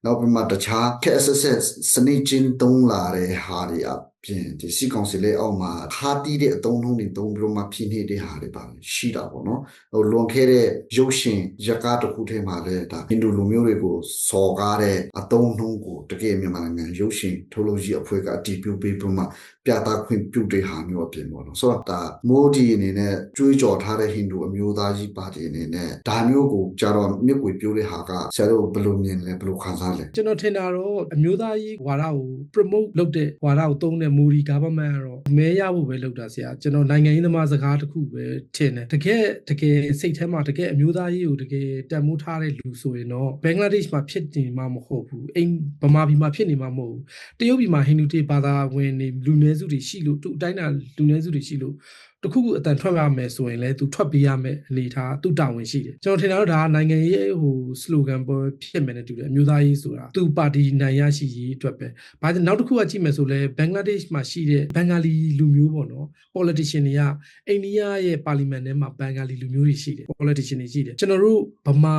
နောက်ပြီးမှတခြား KSS စနေချင်းတုံးလာတဲ့ဟာတွေအပြင်ဒီစီကောင်စီလေးအောက်မှာဟာတီးတဲ့အတုံးလုံးတွေတုံးပြီးတော့မှဖိနှိပ်တဲ့ဟာတွေပါရှိတာပေါ့နော်ဟိုလွန်ခဲ့တဲ့ရုပ်ရှင်ရကားတစ်ခုထဲမှာလည်းဒါဟိန္ဒူလူမျိုးတွေကိုစော်ကားတဲ့အတုံးနှုံးကိုတကယ်မြန်မာနိုင်ငံရုပ်ရှင်ထိုလိုကြီးအဖွဲ့ကအတည်ပြုပေးပြီးမှ ပြသခွင့်ပြုတဲ့ဟာမျိုးအပြင်ပေါ့နော်ဆိုတော့ဒါမိုဒီအနေနဲ့ကြွေးကြော်ထားတဲ့ဟိန္ဒူအမျိုးသားကြီးပါတီအနေနဲ့ဒါမျိုးကိုကြတော့မြစ်ကွေပြိုးတဲ့ဟာကဆရာတို့ဘယ်လိုမြင်လဲဘယ်လိုခံစားလဲကျွန်တော်ထင်တာတော့အမျိုးသားရေးဝါဒကို promote လုပ်တဲ့ဝါဒကိုသုံးတဲ့ Modi government ကတော့မဲရဖို့ပဲလုပ်တာဆရာကျွန်တော်နိုင်ငံရေးသမားစကားတစ်ခုပဲထင်တယ်တကယ်တကယ်စိတ်ထဲမှာတကယ်အမျိုးသားရေးကိုတကယ်တန်မိုးထားတဲ့လူဆိုရင်တော့ဘင်္ဂလားဒေ့ရှ်မှာဖြစ်နေမှာမဟုတ်ဘူးအိမ်ဗမာပြည်မှာဖြစ်နေမှာမဟုတ်ဘူးတရုတ်ပြည်မှာဟိန္ဒူတေဘာသာဝင်နေလူနည်းစုတွေရှိလို့သူအတိုင်းတာလူနည်းစုတွေရှိလို့ တခုခုအတန်ထွက်ရမယ်ဆိုရင်လည်းသူထွက်ပေးရမယ်အနေထားသူတာဝန်ရှိတယ်ကျွန်တော်ထင်တာတော့ဒါကနိုင်ငံရေးဟို slogan ပေါ်ဖြစ်မယ်နဲ့တူတယ်အမျိုးသားရေးဆိုတာသူပါတီနိုင်ရရှိရေးအတွက်ပဲဘာကြောင့်နောက်တစ်ခုကကြည့်မယ်ဆိုလဲဘင်္ဂလားဒေ့ရှ်မှာရှိတဲ့ဘင်္ဂါလီလူမျိုးပေါ့နော် politician တွေကအိန္ဒိယရဲ့ပါလီမန်ထဲမှာဘင်္ဂါလီလူမျိုးတွေရှိတယ် politician တွေရှိတယ်ကျွန်တော်တို့ဗမာ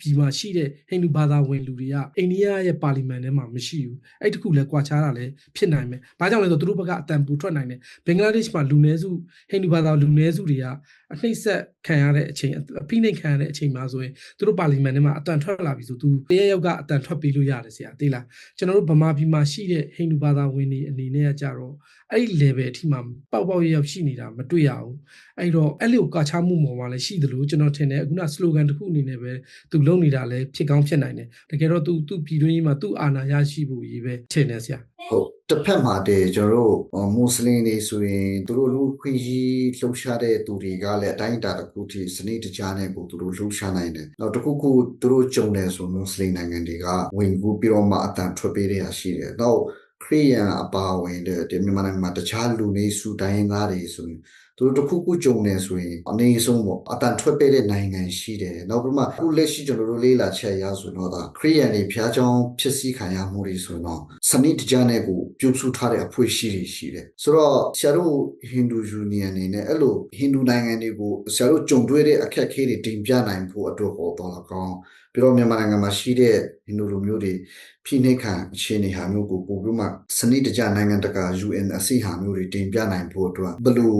ပြည်မှာရှိတဲ့ဟိန္ဒူဘာသာဝင်လူတွေကအိန္ဒိယရဲ့ပါလီမန်ထဲမှာမရှိဘူးအဲ့တခုလဲကွာခြားတာလဲဖြစ်နိုင်မယ်ဘာကြောင့်လဲဆိုတော့သူတို့ဘက်ကအတန်ပူထွက်နိုင်တယ်ဘင်္ဂလားဒေ့ရှ်မှာလူနည်းစုဟိန္ဒူဘာသာလူနည်းစုတွေကအနှိမ့်ဆက်ခံရတဲ့အချိန်အဖိနှိမ့်ခံရတဲ့အချိန်မှာဆိုရင်သူတို့ပါလီမန်ထဲမှာအတန်ထွက်လာပြီဆိုသူတရရောက်ကအတန်ထွက်ပေးလို့ရတယ်ဆရာသိလားကျွန်တော်တို့ဗမာပြည်မှာရှိတဲ့ဟိန္ဒူဘာသာဝင်တွေအနေနဲ့ကကြတော့အဲ့ဒီ level အထိမှပေါက်ပေါက်ရရောက်ရှိနေတာမတွေ့ရဘူးအဲ့တော့အဲ့လိုကာချမှုပေါ်မှာလည်းရှိသလိုကျွန်တော်ထင်တယ်အခုန slogan တစ်ခုအနေနဲ့ပဲသူလုပ်နေတာလည်းဖြစ်ကောင်းဖြစ်နိုင်တယ်တကယ်တော့သူသူပြည်တွင်းကြီးမှာသူအာဏာရရှိဖို့ရေးပဲထင်တယ်ဆရာဟုတ် တစ်ဖက်မှာတည်းကျွန်တော်တို့မွတ်စလင်တွေဆိုရင်သူတို့လူခွင့်ကြီးလှုပ်ရှားတဲ့သူတွေကလည်းအတိုင်းအတာတစ်ခုထိစနစ်တကျနဲ့ကိုသူတို့လှုပ်ရှားနိုင်တယ်။နောက်တစ်ခုခုသူတို့ကြုံတယ်ဆိုမွတ်စလင်နိုင်ငံတွေကဝင်ကူပြီးတော့မှအတန်ထွက်ပေးတဲ့ဟာရှိတယ်။နောက်ခရိယန်အပါဝင်တဲ့ဒီမြန်မာနိုင်ငံမှာတခြားလူနေစုတိုင်းရင်းသားတွေဆိုရင်သူတို့တစ်ခုခုကြုံနေဆိုရင်အနေဆုံးပေါ့အတန်ထွက်ပေးတဲ့နိုင်ငံရှိတယ်နောက်ပြီးမှအခုလက်ရှိကျွန်တော်တို့လေးလာချက်ရဆိုတော့ဒါခရိယန်တွေဖျားချောင်းဖြစ်စည်းခံရမှုတွေဆိုတော့ စနစ်တကျနဲ့ကိုပြုစုထားတဲ့အဖွဲ့ရှိတွေရှိတယ်ဆိုတော့ဆရာတို့ဟိန္ဒူယူနီယံနေနဲ့အဲ့လိုဟိန္ဒူနိုင်ငံတွေကိုဆရာတို့ကြုံတွေ့တဲ့အခက်အခဲတွေတင်ပြနိုင်ဖို့အတွက်ဟောတော်လာကောင်းပြီးတော့မြန်မာနိုင်ငံမှာရှိတဲ့ဟိန္ဒူလူမျိုးတွေဖိနှိပ်ခံအခြေအနေဟာမျိုးကိုပို့ပြီးမှစနစ်တကျနိုင်ငံတကာ UN အစည်းအဟာမျိုးတွေတင်ပြနိုင်ဖို့အတွက်ဘယ်လို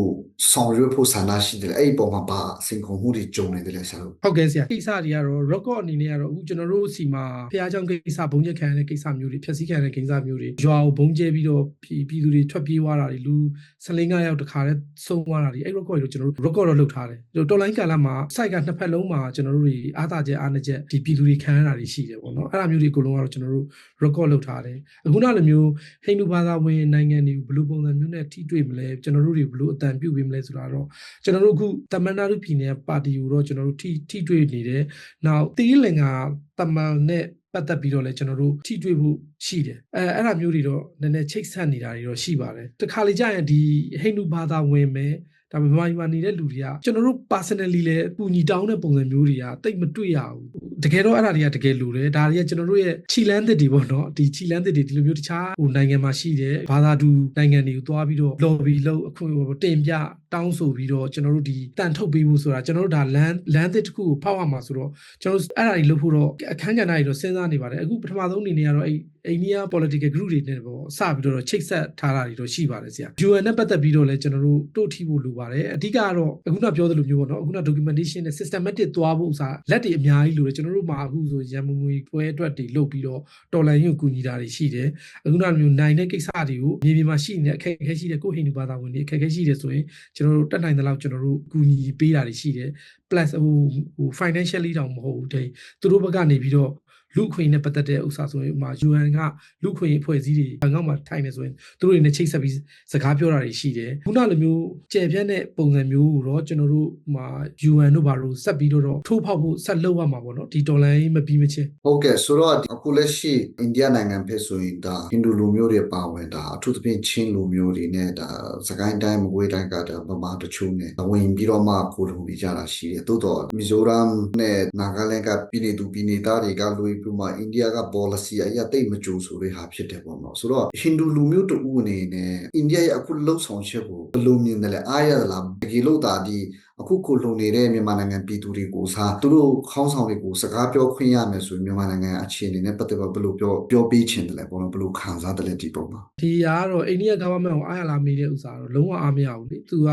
ဆောင်ရွက်ဖို့ဆန္ဒရှိတယ်လဲအဲ့ဒီပုံမှာဘာစင်ကုန်မှုတွေကြုံနေတယ်လဲဆရာတို့ဟုတ်ကဲ့ဆရာကိစ္စတွေကတော့ record အနေနဲ့ကတော့အခုကျွန်တော်တို့စီမှာဖျားချောင်းကိစ္စဘုံချက်ခံရတဲ့ကိစ္စမျိုးတွေဖြက်စီးခံရတဲ့ကိစ္စမျိုးတွေရွာကိုဘုံကျဲပြီးတော့ပြည်ပြည်သူတွေထွက်ပြေးသွားတာတွေလူ15ယောက်တခါတည်းဆုံးသွားတာတွေအဲ့ record တွေကိုကျွန်တော်တို့ record တော့လုပ်ထားတယ်တော်လိုင်းကာလမှာ site ကနှစ်ဖက်လုံးမှာကျွန်တော်တို့တွေအားသာချက်အားနချက်ဒီပြည်သူတွေခံရတာတွေရှိတယ်ပေါ့နော်အဲ့အဲ့ဒါမျိုးတွေအကုန်လုံးကတော့ကျွန်တော်တို့ record လုပ်ထားတယ်အခုနောက်လိုမျိုးဟိန္ဒူဘာသာဝင်နိုင်ငံတွေကိုဘယ်လိုပုံစံမျိုးနဲ့ထိတွေ့မလဲကျွန်တော်တို့တွေဘယ်လိုအတန်ပြုတ်ပေးမလဲဆိုတာတော့ကျွန်တော်တို့အခုတမန်နာရုပြည်နယ်ပါတီကိုတော့ကျွန်တော်တို့ထိထိတွေ့နေတယ်နောက်တီးလင်္ကာတမန်နဲ့ ပတ်သက်ပြီးတော့လည်းကျွန်တော်တို့ထိတွေ့ဖို့ရှိတယ်အဲအဲ့ဒါမျိုးတွေတော့နည်းနည်းချိတ်ဆက်နေတာတွေတော့ရှိပါတယ်တခါလေကြာရင်ဒီဟိန္ဒူဘာသာဝင်မယ် ဒါပေမဲ့မြန်မာပြည်မှာနေတဲ့လူတွေကကျွန်တော်တို့ personally လည်းပူညီတောင်းတဲ့ပုံစံမျိုးတွေကတိတ်မတွေ့ရဘူးတကယ်တော့အဲ့ဒါတွေကတကယ်လိုတယ်ဒါတွေကကျွန်တော်တို့ရဲ့ခြိလန်းသစ်တွေပေါ့နော်ဒီခြိလန်းသစ်တွေဒီလိုမျိုးတခြားဟိုနိုင်ငံမှာရှိတယ်ဘာသာတူနိုင်ငံတွေကိုသွားပြီးတော့ lobby လုပ်အခုတင်ပြတောင်းဆိုပြီးတော့ကျွန်တော်တို့ဒီတန်ထုတ်ပေးဖို့ဆိုတာကျွန်တော်တို့ဒါလမ်းလမ်းသစ်တစ်ခုကိုဖောက်ရမှာဆိုတော့ကျွန်တော်တို့အဲ့ဒါတွေလုပ်ဖို့တော့အခန်းကဏ္ဍတွေတော့စဉ်းစားနေပါတယ်အခုပထမဆုံးအနေနဲ့ကတော့အဲ့အိန္ဒိယ political group တွေနဲ့ပေါ့စပြီးတော့ချိတ်ဆက်ထားတာတွေတော့ရှိပါတယ်ဆရာ UN နဲ့ပတ်သက်ပြီးတော့လည်းကျွန်တော်တို့တို့ထိဖို့လိုပါတယ်အဓိကကတော့အခုနပြောသလိုမျိုးပေါ့နော်အခုန documentation နဲ့ systematic သွားဖို့ဥစားလက်တွေအများကြီးလိုတယ်ကျွန်တော်တို့မှာအခုဆိုရန်မငွေပွဲအတွက်တွေလုပ်ပြီးတော့တော်လိုင်းရုပ်ကူညီတာတွေရှိတယ်အခုနမျိုးနိုင်တဲ့ကိစ္စတွေကိုမြေပြင်မှာရှိနေတဲ့အခက်အခဲရှိတဲ့ကိုဟိန္ဒူဘာသာဝင်တွေအခက်အခဲရှိတယ်ဆိုရင်ကျွန်တော်တို့တက်နိုင်တဲ့လောက်ကျွန်တော်တို့ကူညီပေးတာတွေရှိတယ် plus ဟိုဟို financially တောင်မဟုတ်ဘူးတဲ့သူတို့ဘက်ကနေပြီးတော့ လူခွင့်နဲ့ပတ်သက်တဲ့ဥစ္စာဆိုရင်ဥမာ UN ကလူခွင့်အဖွဲ့အစည်းတွေဘန်ကောက်မှာထိုင်နေဆိုရင်သူတို့တွေနဲ့ချိတ်ဆက်ပြီးစကားပြောတာတွေရှိတယ်ခုနလိုမျိုးကြယ်ပြန့်တဲ့ပုံစံမျိုးကိုတော့ကျွန်တော်တို့ဥမာ UN တို့ဘာလို့ဆက်ပြီးတော့ထိုးဖောက်ဖို့ဆက်လုပ်ရမှာပေါ့နော်ဒီဒေါ်လာမပြီးမချင်းဟုတ်ကဲ့ဆိုတော့အခုလက်ရှိအိန္ဒိယနိုင်ငံဖက်ဆိုရင်ဒါဟိန္ဒူလူမျိုးတွေပါဝင်တာအထူးသဖြင့်ချင်းလူမျိုးတွေနဲ့ဒါစကိုင်းတိုင်းမကွေးတိုင်းကဒါဗမာတချို့နဲ့ဝင်ပြီးတော့မှကိုလုံနေကြတာရှိတယ်တိုးတော့မီဇိုရမ်နဲ့နာဂလန်ကပြည်နေသူပြည်နေသားတွေကလွေပြီးမှအိန္ဒိယက policy အရတိတ်မကြိုဆိုတဲ့ဟာဖြစ်တယ်ပေါ့နော်ဆိုတော့ဟိန္ဒူလူမျိုးတူအနေနဲ့အိန္ဒိယရဲ့အခုလှုပ်ဆောင်ချက်ကိုဘယ်လိုမြင်တယ်လဲအားရလားတကယ်လို့ဒါဒီ အခုကိုလုံနေတဲ့မြန်မာနိုင်ငံပြည်သူတွေကိုစားသူတို့ခေါင်းဆောင်တွေကိုစကားပြောခွင့်ရမယ်ဆိုရင်မြန်မာနိုင်ငံအခြေအနေနဲ့ပတ်သက်ပြီးဘယ်လိုပြောပြောပေးချင်တယ်လဲပေါ့နော်ဘယ်လိုခံစားတယ်လဲဒီပုံမှာဒီကတော့အိန္ဒိယ government ကိုအားရလာမိတဲ့ဥစ္စာတော့လုံးဝအားမရဘူးလေသူက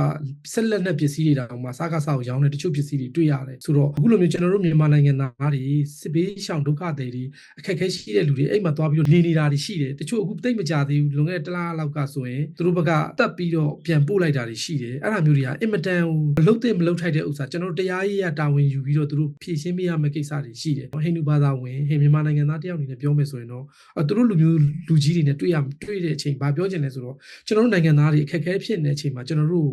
ဆက်လက်နဲ့ပစ္စည်းတွေတောင်မှစားကစားကိုရောင်းတဲ့တချို့ပစ္စည်းတွေတွေ့ရတယ်ဆိုတော့အခုလိုမျိုးကျွန်တော်တို့မြန်မာနိုင်ငံသားတွေစစ်ဘေးရှောင်ဒုက္ခတွေတွေအခက်အခဲရှိတဲ့လူတွေအိမ်မှာသွားပြီးတော့နေနေတာတွေရှိတယ်တချို့အခုတိတ်မကြသေးဘူးလွန်ခဲ့တဲ့တစ်လားလောက်ကဆိုရင်သူတို့ဘက်ကတက်ပြီးတော့ပြန်ပို့လိုက်တာတွေရှိတယ်အဲ့ဒါမျိုးတွေကအင်မတန်ဟိုမလုတ်တဲ့မလုတ်ထိုက်တဲ့ဥစ္စာကျွန်တော်တို့တရားရေးရတာဝန်ယူပြီးတော့သူတို့ဖြည့်ရှင်းပေးရမယ့်ကိစ္စတွေရှိတယ်ဟိန္ဒူဘာသာဝင်ဟိမြန်မာနိုင်ငံသားတယောက်အနေနဲ့ပြောမယ်ဆိုရင်တော့အဲသူတို့လူမျိုးလူကြီးတွေနဲ့တွေ့ရတွေ့တဲ့အချိန်ဘာပြောချင်လဲဆိုတော့ကျွန်တော်တို့နိုင်ငံသားတွေအခက်အခဲဖြစ်နေတဲ့အချိန်မှာကျွန်တော်တို့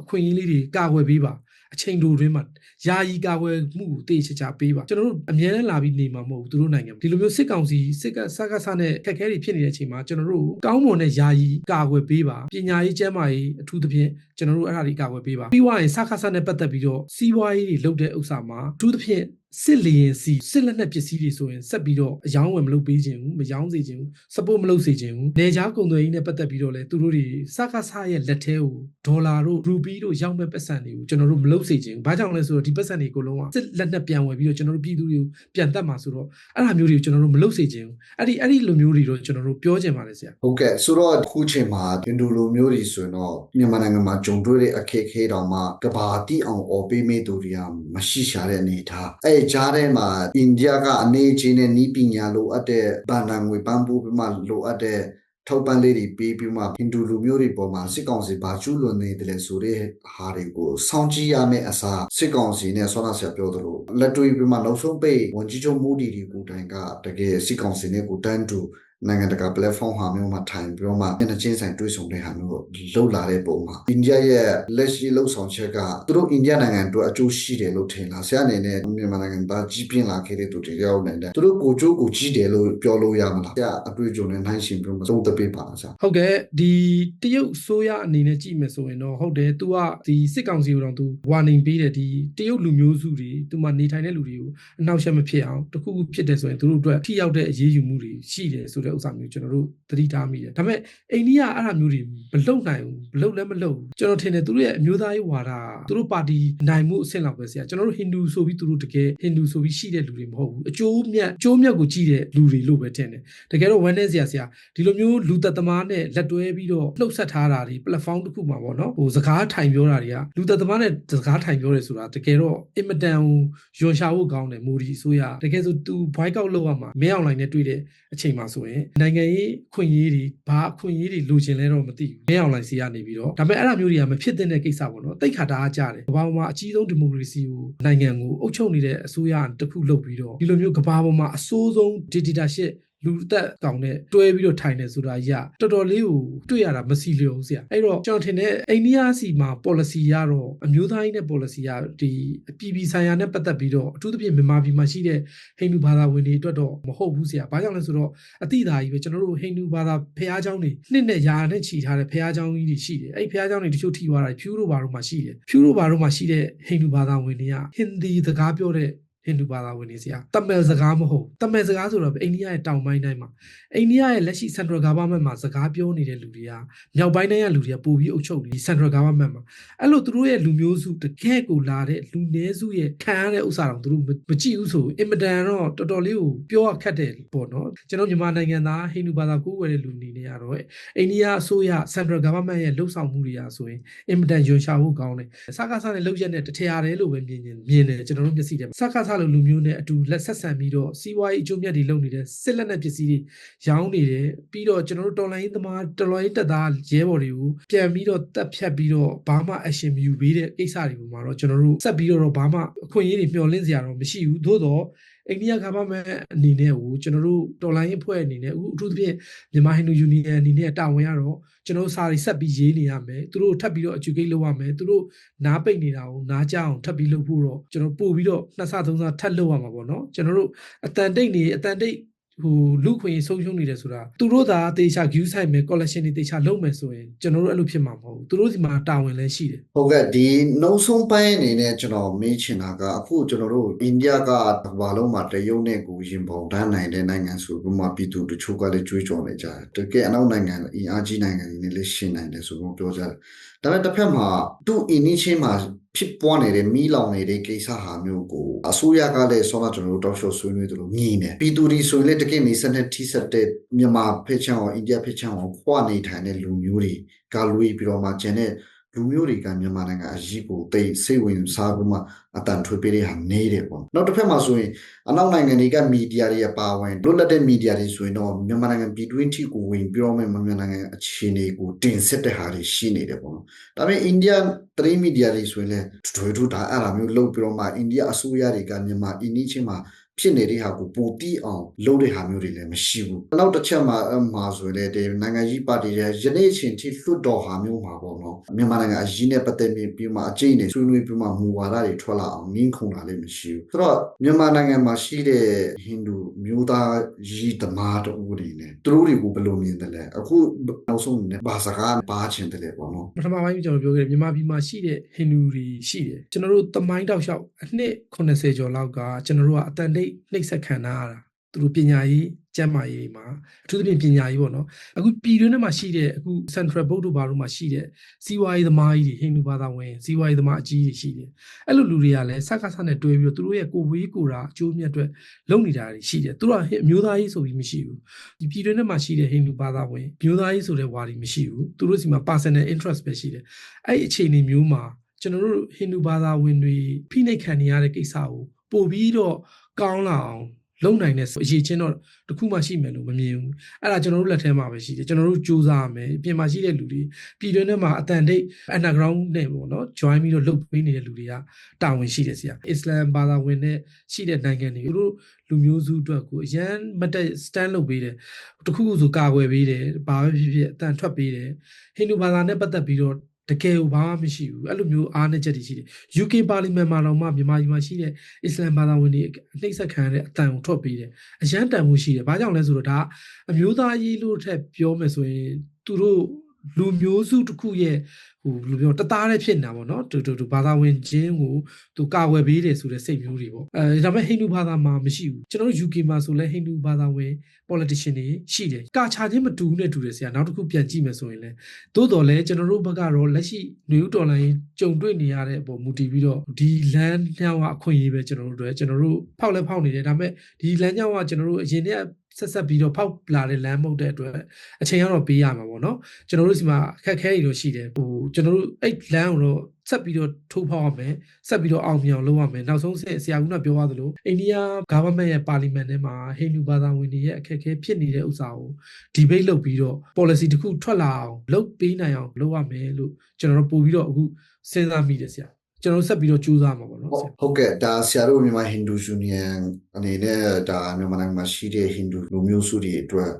အခွင့်အရေးလေးတွေကာကွယ်ပေးပါ အချိန်တိုတွင်းမှာယာယီကာကွယ်မှုကိုတေးချာချာပေးပါကျွန်တော်တို့အမြဲတမ်းလာပြီးနေမှာမဟုတ်ဘူးသူတို့နိုင်ငံဒီလိုမျိုးစစ်ကောင်စီစစ်ကစကားဆနဲ့ခက်ခဲတွေဖြစ်နေတဲ့အချိန်မှာကျွန်တော်တို့ကောင်းမွန်တဲ့ယာယီကာကွယ်ပေးပါပညာရေးကျန်းမာရေးအထူးသဖြင့်ကျွန်တော်တို့အဲ့ဒါတွေကာကွယ်ပေးပါပြီးွားရင်စကားဆနဲ့ပတ်သက်ပြီးတော့စီးပွားရေးတွေလုပ်တဲ့ဥစ္စာမှာအထူးသဖြင့် စစ်လျင်စီစစ်လက်နက်ပစ္စည်းတွေဆိုရင်ဆက်ပြီးတော့အယောင်းဝယ်မလုပ်ပေးခြင်းဘူးမယောင်းစေခြင်းဘူး support မလုပ်စေခြင်းဘူးနေကြားကုန်သွယ်ရေးနဲ့ပတ်သက်ပြီးတော့လဲသူတို့တွေစကားဆရဲ့လက်ထဲကိုဒေါ်လာတို့ရူပီတို့ရောက်မဲ့ပတ်စံတွေကိုကျွန်တော်တို့မလုပ်စေခြင်းဘူးဘာကြောင့်လဲဆိုတော့ဒီပတ်စံတွေအကုန်လုံးကစစ်လက်နက်ပြန်ဝယ်ပြီးတော့ကျွန်တော်တို့ပြည်သူတွေကိုပြန်တတ်မှာဆိုတော့အဲ့ဒါမျိုးတွေကိုကျွန်တော်တို့မလုပ်စေခြင်းဘူးအဲ့ဒီအဲ့ဒီလိုမျိုးတွေတော့ကျွန်တော်တို့ပြောချင်ပါတယ်ဆရာဟုတ်ကဲ့ဆိုတော့အခုချိန်မှာဟိန္ဒူလူမျိုးတွေဆိုရင်တော့မြန်မာနိုင်ငံမှာဂျုံတွေ့တဲ့အခက်အခဲတောင်မှကဘာတိအောင်អော်ပေးမိသူတွေကမရှိရှာတဲ့အနေထားအဲကြားထဲမှာအိန္ဒိယကအနေချင်းနဲ့နီးပညာလိုအပ်တဲ့ဗန္ဒာငွေပန်းပိုးပြီးမှလိုအပ်တဲ့ထောက်ပံ့လေးတွေပေးပြီးမှဟိန္ဒူလူမျိုးတွေပေါ်မှာစစ်ကောင်စီဘာကျူးလွန်နေတယ်လဲဆိုတဲ့ဟာတွေကိုစောင့်ကြည့်ရမယ့်အစားစစ်ကောင်စီနဲ့ဆွမ်းနာဆရာပြောသလိုလက်တွေ့ပြီးမှနောက်ဆုံးပိတ်ဝန်ကြီးချုပ်မူဒီဒီကိုတိုင်ကတကယ်စစ်ကောင်စီနဲ့ကိုတန်းတူ နိုင်ငံတကာ platform ဟာမျိုးမှာထိုင်ပြီးတော့မှအင်ချင်းဆိုင်တွေးဆုံတဲ့ဟာမျိုးကိုလှုပ်လာတဲ့ပုံမှာအိန္ဒိယရဲ့လက်ရှိလှုပ်ဆောင်ချက်ကသူတို့အိန္ဒိယနိုင်ငံအတွက်အကျိုးရှိတယ်လို့ထင်လားဆရာအနေနဲ့မြန်မာနိုင်ငံသားကြီးပြင်းလာခဲ့တဲ့သူတွေရောက်နေတယ်သူတို့ကိုကျိုးကိုကြီးတယ်လို့ပြောလို့ရမလားဆရာအတွေ့အကြုံနဲ့နှိုင်းယှဉ်ပြီးတော့သုံးသပ်ပေးပါလားဆရာဟုတ်ကဲ့ဒီတရုတ်ဆိုရအနေနဲ့ကြည့်မယ်ဆိုရင်တော့ဟုတ်တယ်သူကဒီစစ်ကောင်စီကိုတော့သူဝါနေပေးတယ်ဒီတရုတ်လူမျိုးစုတွေသူမှနေထိုင်တဲ့လူတွေကိုအနှောက်အယှက်မဖြစ်အောင်တခုခုဖြစ်တယ်ဆိုရင်သူတို့အတွက်ထိရောက်တဲ့အရေးယူမှုတွေရှိတယ်ဆိုတဲ့ဥစ္စာမျိုးကျွန်တော်တို့သတိထားမိတယ်ဒါပေမဲ့အိန္ဒိယအဲ့ဒါမျိုးတွေမလုံနိုင်ဘူးမလုံလည်းမလုံဘူးကျွန်တော်ထင်တယ်သူတို့ရဲ့အမျိုးသားရေးဝါဒသူတို့ပါတီနိုင်မှုအဆင့်လောက်ပဲဆရာကျွန်တော်တို့ဟိန္ဒူဆိုပြီးသူတို့တကယ်ဟိန္ဒူဆိုပြီးရှိတဲ့လူတွေမဟုတ်ဘူးအကျိုးမြတ်အကျိုးမြတ်ကိုကြည့်တဲ့လူတွေလို့ပဲထင်တယ်တကယ်တော့ဝမ်းနေစရာဆရာဒီလိုမျိုးလူသက်သမားနဲ့လက်တွဲပြီးတော့လှုပ်ဆက်ထားတာဒီ platform တစ်ခုမှာပေါ့နော်ဟိုစကားထိုင်ပြောတာတွေကလူသက်သမားနဲ့စကားထိုင်ပြောတယ်ဆိုတာတကယ်တော့အင်မတန်ဟိုယွန်ရှာဖို့ကောင်းတယ်မိုဒီအစိုးရတကယ်ဆိုသူ boycott လုပ်ရမှာမင်းအောင်လိုင်းနဲ့တွေ့တဲ့အချိန်မှာဆိုရင်ရင်နိုင်ငံရေးခွင့်ရေးတွေဘာအခွင့်ရေးတွေလိုချင်လဲတော့မသိဘူးမင်းအောင်လိုင်စီကနေပြီးတော့ဒါပေမဲ့အဲ့ဒါမျိုးတွေကမဖြစ်သင့်တဲ့ကိစ္စပေါ့နော်တိတ်ခါတားကြတယ်ကမ္ဘာပေါ်မှာအကြီးဆုံးဒီမိုကရေစီကိုနိုင်ငံကိုအုပ်ချုပ်နေတဲ့အစိုးရတစ်ခုလုပ်ပြီးတော့ဒီလိုမျိုးကမ္ဘာပေါ်မှာအဆိုးဆုံး dictatorship လူသက်ကောင်နဲ့တွဲပြီးတော့ထိုင်နေဆိုတာကြီးကတော်တော်လေးကိုတွေ့ရတာမစီလျော်ဘူးဆရာအဲ့တော့ကျွန်တော်ထင်တယ်အိန္ဒိယစီမှာ policy ရတော့အမျိုးသားရေးနဲ့ policy ရဒီအပြည်ပြည်ဆိုင်ရာနဲ့ပတ်သက်ပြီးတော့အထူးသဖြင့်မြန်မာပြည်မှာရှိတဲ့ဟိန္ဒူဘာသာဝင်တွေအတွက်တော့မဟုတ်ဘူးဆရာဘာကြောင့်လဲဆိုတော့အတိအသာကြီးပဲကျွန်တော်တို့ဟိန္ဒူဘာသာဖះเจ้าတွေနှစ်နဲ့ယာနဲ့ခြီထားတဲ့ဖះเจ้าကြီးတွေရှိတယ်အဲ့ဖះเจ้าတွေတချို့ထိသွားတာဖြူးတို့ဘာတို့မှရှိတယ်ဖြူးတို့ဘာတို့မှရှိတဲ့ဟိန္ဒူဘာသာဝင်တွေကဟင်ဒီစကားပြောတဲ့ ဟိန္ဒူဘာသာဝင်တွေဆရာတမန်စကားမဟုတ်တမန်စကားဆိုတော့အိန္ဒိယရဲ့တောင်ပိုင်းတိုင်းမှာအိန္ဒိယရဲ့လက်ရှိ Central Government မှာစကားပြောနေတဲ့လူတွေကမြောက်ပိုင်းတိုင်းကလူတွေကပို့ပြီးအုပ်ချုပ်နေ Central Government မှာအဲ့လိုသူတို့ရဲ့လူမျိုးစုတကယ့်ကိုလာတဲ့လူနည်းစုရဲ့ခံရတဲ့ဥစ္စာတော့သူတို့မကြည့်ဘူးဆိုအင်မတန်တော့တော်တော်လေးကိုပြောရခက်တယ်ပေါ့နော်ကျွန်တော်မြန်မာနိုင်ငံသားဟိန္ဒူဘာသာကိုးကွယ်တဲ့လူအနေနဲ့ကတော့အိန္ဒိယအစိုးရ Central Government ရဲ့လှုပ်ဆောင်မှုတွေကဆိုရင်အင်မတန်ယွန်ရှာဖို့ကောင်းတယ်စကားစားတဲ့လှုပ်ရက်နဲ့တထရာတယ်လို့ပဲမြင်မြင်မြင်တယ်ကျွန်တော်တို့မျက်စိထဲမှာစကားစားလို့လူမျိုးနဲ့အတူလက်ဆက်ဆံပြီးတော့စီးပွားရေးအကျိုးမြတ်တွေလုပ်နေတဲ့စစ်လက်နက်ပစ္စည်းတွေရောင်းနေတယ်ပြီးတော့ကျွန်တော်တို့တော်လိုင်းသမားတော်လိုင်းတက်သားရဲဘော်တွေကိုပြန်ပြီးတော့တက်ဖြတ်ပြီးတော့ဘာမှ action မယူပေးတဲ့ကိစ္စတွေပေါ်မှာတော့ကျွန်တော်တို့ဆက်ပြီးတော့ဘာမှအခွင့်အရေးတွေမျှော်လင့်စရာတော့မရှိဘူးသို့တော့ အိန္ဒိယကမ္ဘာ့မဲ့အနေနဲ့ကိုကျွန်တော်တို့တော်လိုင်းရေးဖွဲ့အနေနဲ့အခုအထူးသဖြင့်မြန်မာဟိန္ဒူယူနီယံအနေနဲ့တာဝန်ရတော့ကျွန်တော်တို့စာတွေဆက်ပြီးရေးနေရမယ်သူတို့ထပ်ပြီးတော့ educate လုပ်ရမယ်သူတို့နားပိတ်နေတာကိုနားကြအောင်ထပ်ပြီးလုပ်ဖို့တော့ကျွန်တော်ပို့ပြီးတော့နှစ်ဆသုံးဆထပ်လုပ်ရမှာပေါ့နော်ကျွန်တော်တို့အတန်တိတ်နေအတန်တိတ် ဟိုလူခွင့်ဆုံးရှုံးနေတယ်ဆိုတာသူတို့သာတေချာ view site မယ် collection တွေတေချာလုပ်မယ်ဆိုရင်ကျွန်တော်တို့အဲ့လိုဖြစ်မှာမဟုတ်ဘူးသူတို့ဒီမှာတာဝန်လည်းရှိတယ်ဟုတ်ကဲ့ဒီနောက်ဆုံးပိုင်းအနေနဲ့ကျွန်တော်မေးချင်တာကအခုကျွန်တော်တို့အိန္ဒိယကဘာလုံးမှာတရုတ်နဲ့ကိုရင်ပုံတန်းနိုင်တဲ့နိုင်ငံဆိုပြီးမှပြည်သူတချို့ကလည်းကြွေးကြော်နေကြတယ်တကယ်အနောက်နိုင်ငံအင်အားကြီးနိုင်ငံတွေနဲ့လည်းရှင်းနိုင်တယ်ဆိုပြီးပြောကြတယ် ဒါပေမဲ့တစ်ဖက်မှာသူ့အင်းချင်းမှာဖြစ်ပွားနေတဲ့မီးလောင်နေတဲ့ကိစ္စဟာမျိုးကိုအစိုးရကလည်းဆောင်းတော့ကျွန်တော်တို့တောက်လျှောက်ဆွေးနွေးသလိုမြင်တယ်ပြည်သူတွေဆိုရင်လည်းတကယ်နေစနစ်ထိဆက်တဲ့မြန်မာဖက်ချန်အောင်အိန္ဒိယဖက်ချန်အောင်ခွာနေထိုင်တဲ့လူမျိုးတွေကလွေပြီးတော့မှကျန်တဲ့ လူမျိုးတွေကမြန်မာနိုင်ငံအရေးကိုတိတ်စိတ်ဝင်စားပြီးမှအတန်ထွေးပေးတဲ့ဟာနေတယ်ပေါ့နောက်တစ်ဖက်မှာဆိုရင်အနောက်နိုင်ငံတွေကမီဒီယာတွေအပါအဝင်လွတ်လပ်တဲ့မီဒီယာတွေဆိုရင်တော့မြန်မာနိုင်ငံပြည်တွင်းထိကိုဝင်ပြောမယ်မြန်မာနိုင်ငံအခြေအနေကိုတင်ဆက်တဲ့ဟာတွေရှိနေတယ်ပေါ့နော်ဒါပေမဲ့အိန္ဒိယသတင်းမီဒီယာတွေဆိုရင်လည်းထွေထူးတာအဲ့လိုမျိုးလုပ်ပြီးတော့မှအိန္ဒိယအစိုးရတွေကမြန်မာအင်းချင်းမှာ ဖြစ်နေတဲ့ဟာကိုပိုတီးအောင်လုပ်တဲ့ဟာမျိုးတွေလည်းမရှိဘူး။နောက်တစ်ချက်မှာအမှာဆိုရင်လည်းဒီနိုင်ငံကြီးပါတီတွေယနေ့အချိန်ထိလွတ်တော်ဟာမျိုးမှာပေါ့နော်။မြန်မာနိုင်ငံအရေးနဲ့ပတ်သက်ပြီးမှအကျိန်နဲ့ဆွေးနွေးပြီးမှမူဝါဒတွေထွက်လာအောင်ငင်းခုန်တာလည်းမရှိဘူး။ဆိုတော့မြန်မာနိုင်ငံမှာရှိတဲ့ဟိန္ဒူမျိုးသားရေးသမားတို့တွေနဲ့သူတို့တွေကိုဘယ်လိုမြင်တယ်လဲ။အခုနောက်ဆုံးနဲ့ဘာစကားပါချင်တယ်လဲပေါ့နော်ပထမပိုင်းကျွန်တော်ပြောခဲ့တယ်မြန်မာပြည်မှာရှိတဲ့ဟိန္ဒူတွေရှိတယ်ကျွန်တော်တို့တမိုင်းတောက်လျှောက်အနှစ်80ကျော်လောက်ကကျွန်တော်တို့ကအတန်တိတ်နှိပ်စက်ခံထားရတာသူတို့ပညာရေးကျန်းမာရေးမှာအထူးသဖြင့်ပညာရေးပေါ့နော်အခုပြည်တွင်းထဲမှာရှိတဲ့အခု Central Board တို့ဘာတို့မှာရှိတဲ့စီးပွားရေးသမားကြီးတွေဟိန္ဒူဘာသာဝင်စီးပွားရေးသမားအကြီးတွေရှိတယ်အဲ့လိုလူတွေကလည်းစကားဆနဲ့တွဲပြီးတော့သူတို့ရဲ့ကိုယ်ဝေးကိုယ်တာအကျိုးမြတ်အတွက်လုပ်နေတာတွေရှိတယ်သူတို့ကအမျိုးသားရေးဆိုပြီးမရှိဘူးဒီပြည်တွင်းထဲမှာရှိတဲ့ဟိန္ဒူဘာသာဝင်မျိုးသားရေးဆိုတဲ့ဝါဒီမရှိဘူးသူတို့စီမှာ personal interest ပဲရှိတယ်အဲ့ဒီအခြေအနေမျိုးမှာကျွန်တော်တို့ဟိန္ဒူဘာသာဝင်တွေဖိနှိပ်ခံနေရတဲ့ကိစ္စကို ပို့ပြီးတော့ကောင်းလာအောင်လုံနိုင်တဲ့အရေးချင်းတော့တခုမှရှိမယ်လို့မမြင်ဘူးအဲ့ဒါကျွန်တော်တို့လက်ထဲမှာပဲရှိတယ်ကျွန်တော်တို့စူးစမ်းရမယ်ပြင်မှာရှိတဲ့လူတွေပြည်တွင်းထဲမှာအတန်တိတ် underground နဲ့ပေါ့နော် join ပြီးတော့လုပ်ပေးနေတဲ့လူတွေကတာဝန်ရှိတယ်ဆရာအစ္စလာမ်ဘာသာဝင်နဲ့ရှိတဲ့နိုင်ငံတွေသူတို့လူမျိုးစုအတွက်ကိုအရန်မတက် stand လုပ်ပေးတယ်တခုခုဆိုကာကွယ်ပေးတယ်ဘာပဲဖြစ်ဖြစ်အတန်ထွက်ပေးတယ်ဟိန္ဒူဘာသာနဲ့ပတ်သက်ပြီးတော့ တကယ်ကိုဘာမှမရှိဘူးအဲ့လိုမျိုးအားနည်းချက်တွေရှိတယ် UK ပါလီမန်မှာတော့မှမြန်မာပြည်မှာရှိတဲ့အစ္စလမ်ဘာသာဝင်တွေနှိပ်စက်ခံရတဲ့အတန်ကိုထွက်ပေးတယ်အရန်တန်မှုရှိတယ်ဘာကြောင့်လဲဆိုတော့ဒါအမျိုးသားရေးလို့ထက်ပြောမယ်ဆိုရင်သူတို့ လူမျိုးစုတစ်ခုရဲ့ဟိုဘယ်လိုပြောတသားနဲ့ဖြစ်နေတာပေါ့နော်တူတူတူဘာသာဝင်ချင်းကိုသူကာဝယ်ပေးတယ်ဆိုတဲ့စိတ်မျိုးတွေပေါ့အဲဒါပေမဲ့ဟိန္ဒူဘာသာမှာမရှိဘူးကျွန်တော်တို့ UK မှာဆိုလဲဟိန္ဒူဘာသာဝင် politician တွေရှိတယ်ကာချာချင်းမတူနဲ့တူတယ်ဆရာနောက်တစ်ခုပြန်ကြည့်မယ်ဆိုရင်လဲသို့တော်လဲကျွန်တော်တို့ဘက်ကတော့လက်ရှိနေဦးတော်လိုင်းကြုံတွေ့နေရတဲ့အပေါ်မူတည်ပြီးတော့ဒီလမ်းညောင်းကအခွင့်အရေးပဲကျွန်တော်တို့တို့ကျွန်တော်တို့ဖောက်လဲဖောက်နေတယ်ဒါပေမဲ့ဒီလမ်းညောင်းကကျွန်တော်တို့အရင်တည်း ဆက်ဆက်ပြီးတော့ဖောက်လာတဲ့လမ်းမဟုတ်တဲ့အတွက်အချိန်ကတော့ပေးရမှာပေါ့နော်ကျွန်တော်တို့စီမှာအခက်အခဲတွေတော့ရှိတယ်ဟိုကျွန်တော်တို့အဲ့လမ်းကိုတော့ဆက်ပြီးတော့ထိုးဖောက်ရမယ်ဆက်ပြီးတော့အောင်မြင်အောင်လုပ်ရမယ်နောက်ဆုံးဆဆရာကပြောရသလိုအိန္ဒိယ government ရဲ့ parliament ထဲမှာဟိန္ဒူဘာသာဝင်တွေရဲ့အခက်အခဲဖြစ်နေတဲ့ဥစ္စာကို debate လုပ်ပြီးတော့ policy တစ်ခုထွက်လာအောင်လုပ်ပေးနိုင်အောင်လုပ်ရမယ်လို့ကျွန်တော်တို့ပို့ပြီးတော့အခုစဉ်းစားမိတယ်ဆရာ ကျွန်တော်ဆက်ပြီးတော့ကြိုးစားမှာပေါ့နော်ဟုဆတ်ရာဟုတ်ကဲ့ဒါဆရာတို့မြန်မာဟိန္ဒူယူနီယံအနေနဲ့ဒါမြန်မာနိုင်ငံမှာရှိတဲ့ဟိန္ဒူလူမျိုးစုတွေအတွက်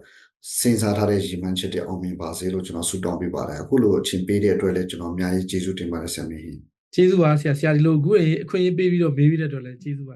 စဉ်းစားထားတဲ့ရည်မှန်းချက်တွေအောင်မြင်ပါစေလို့ကျွန်တော်ဆုတောင်းပေးပါတယ်အခုလိုအချိန်ပေးတဲ့အတွက်လည်းကျွန်တော်အများကြီးကျေးဇူးတင်ပါတယ်ဆရာမင်းကျေးဇူးပါဆရာဆရာဒီလိုအခုအခွင့်အရေးပေးပြီးတော့မေးပြီးတဲ့အတွက်လည်းကျေးဇူးပါ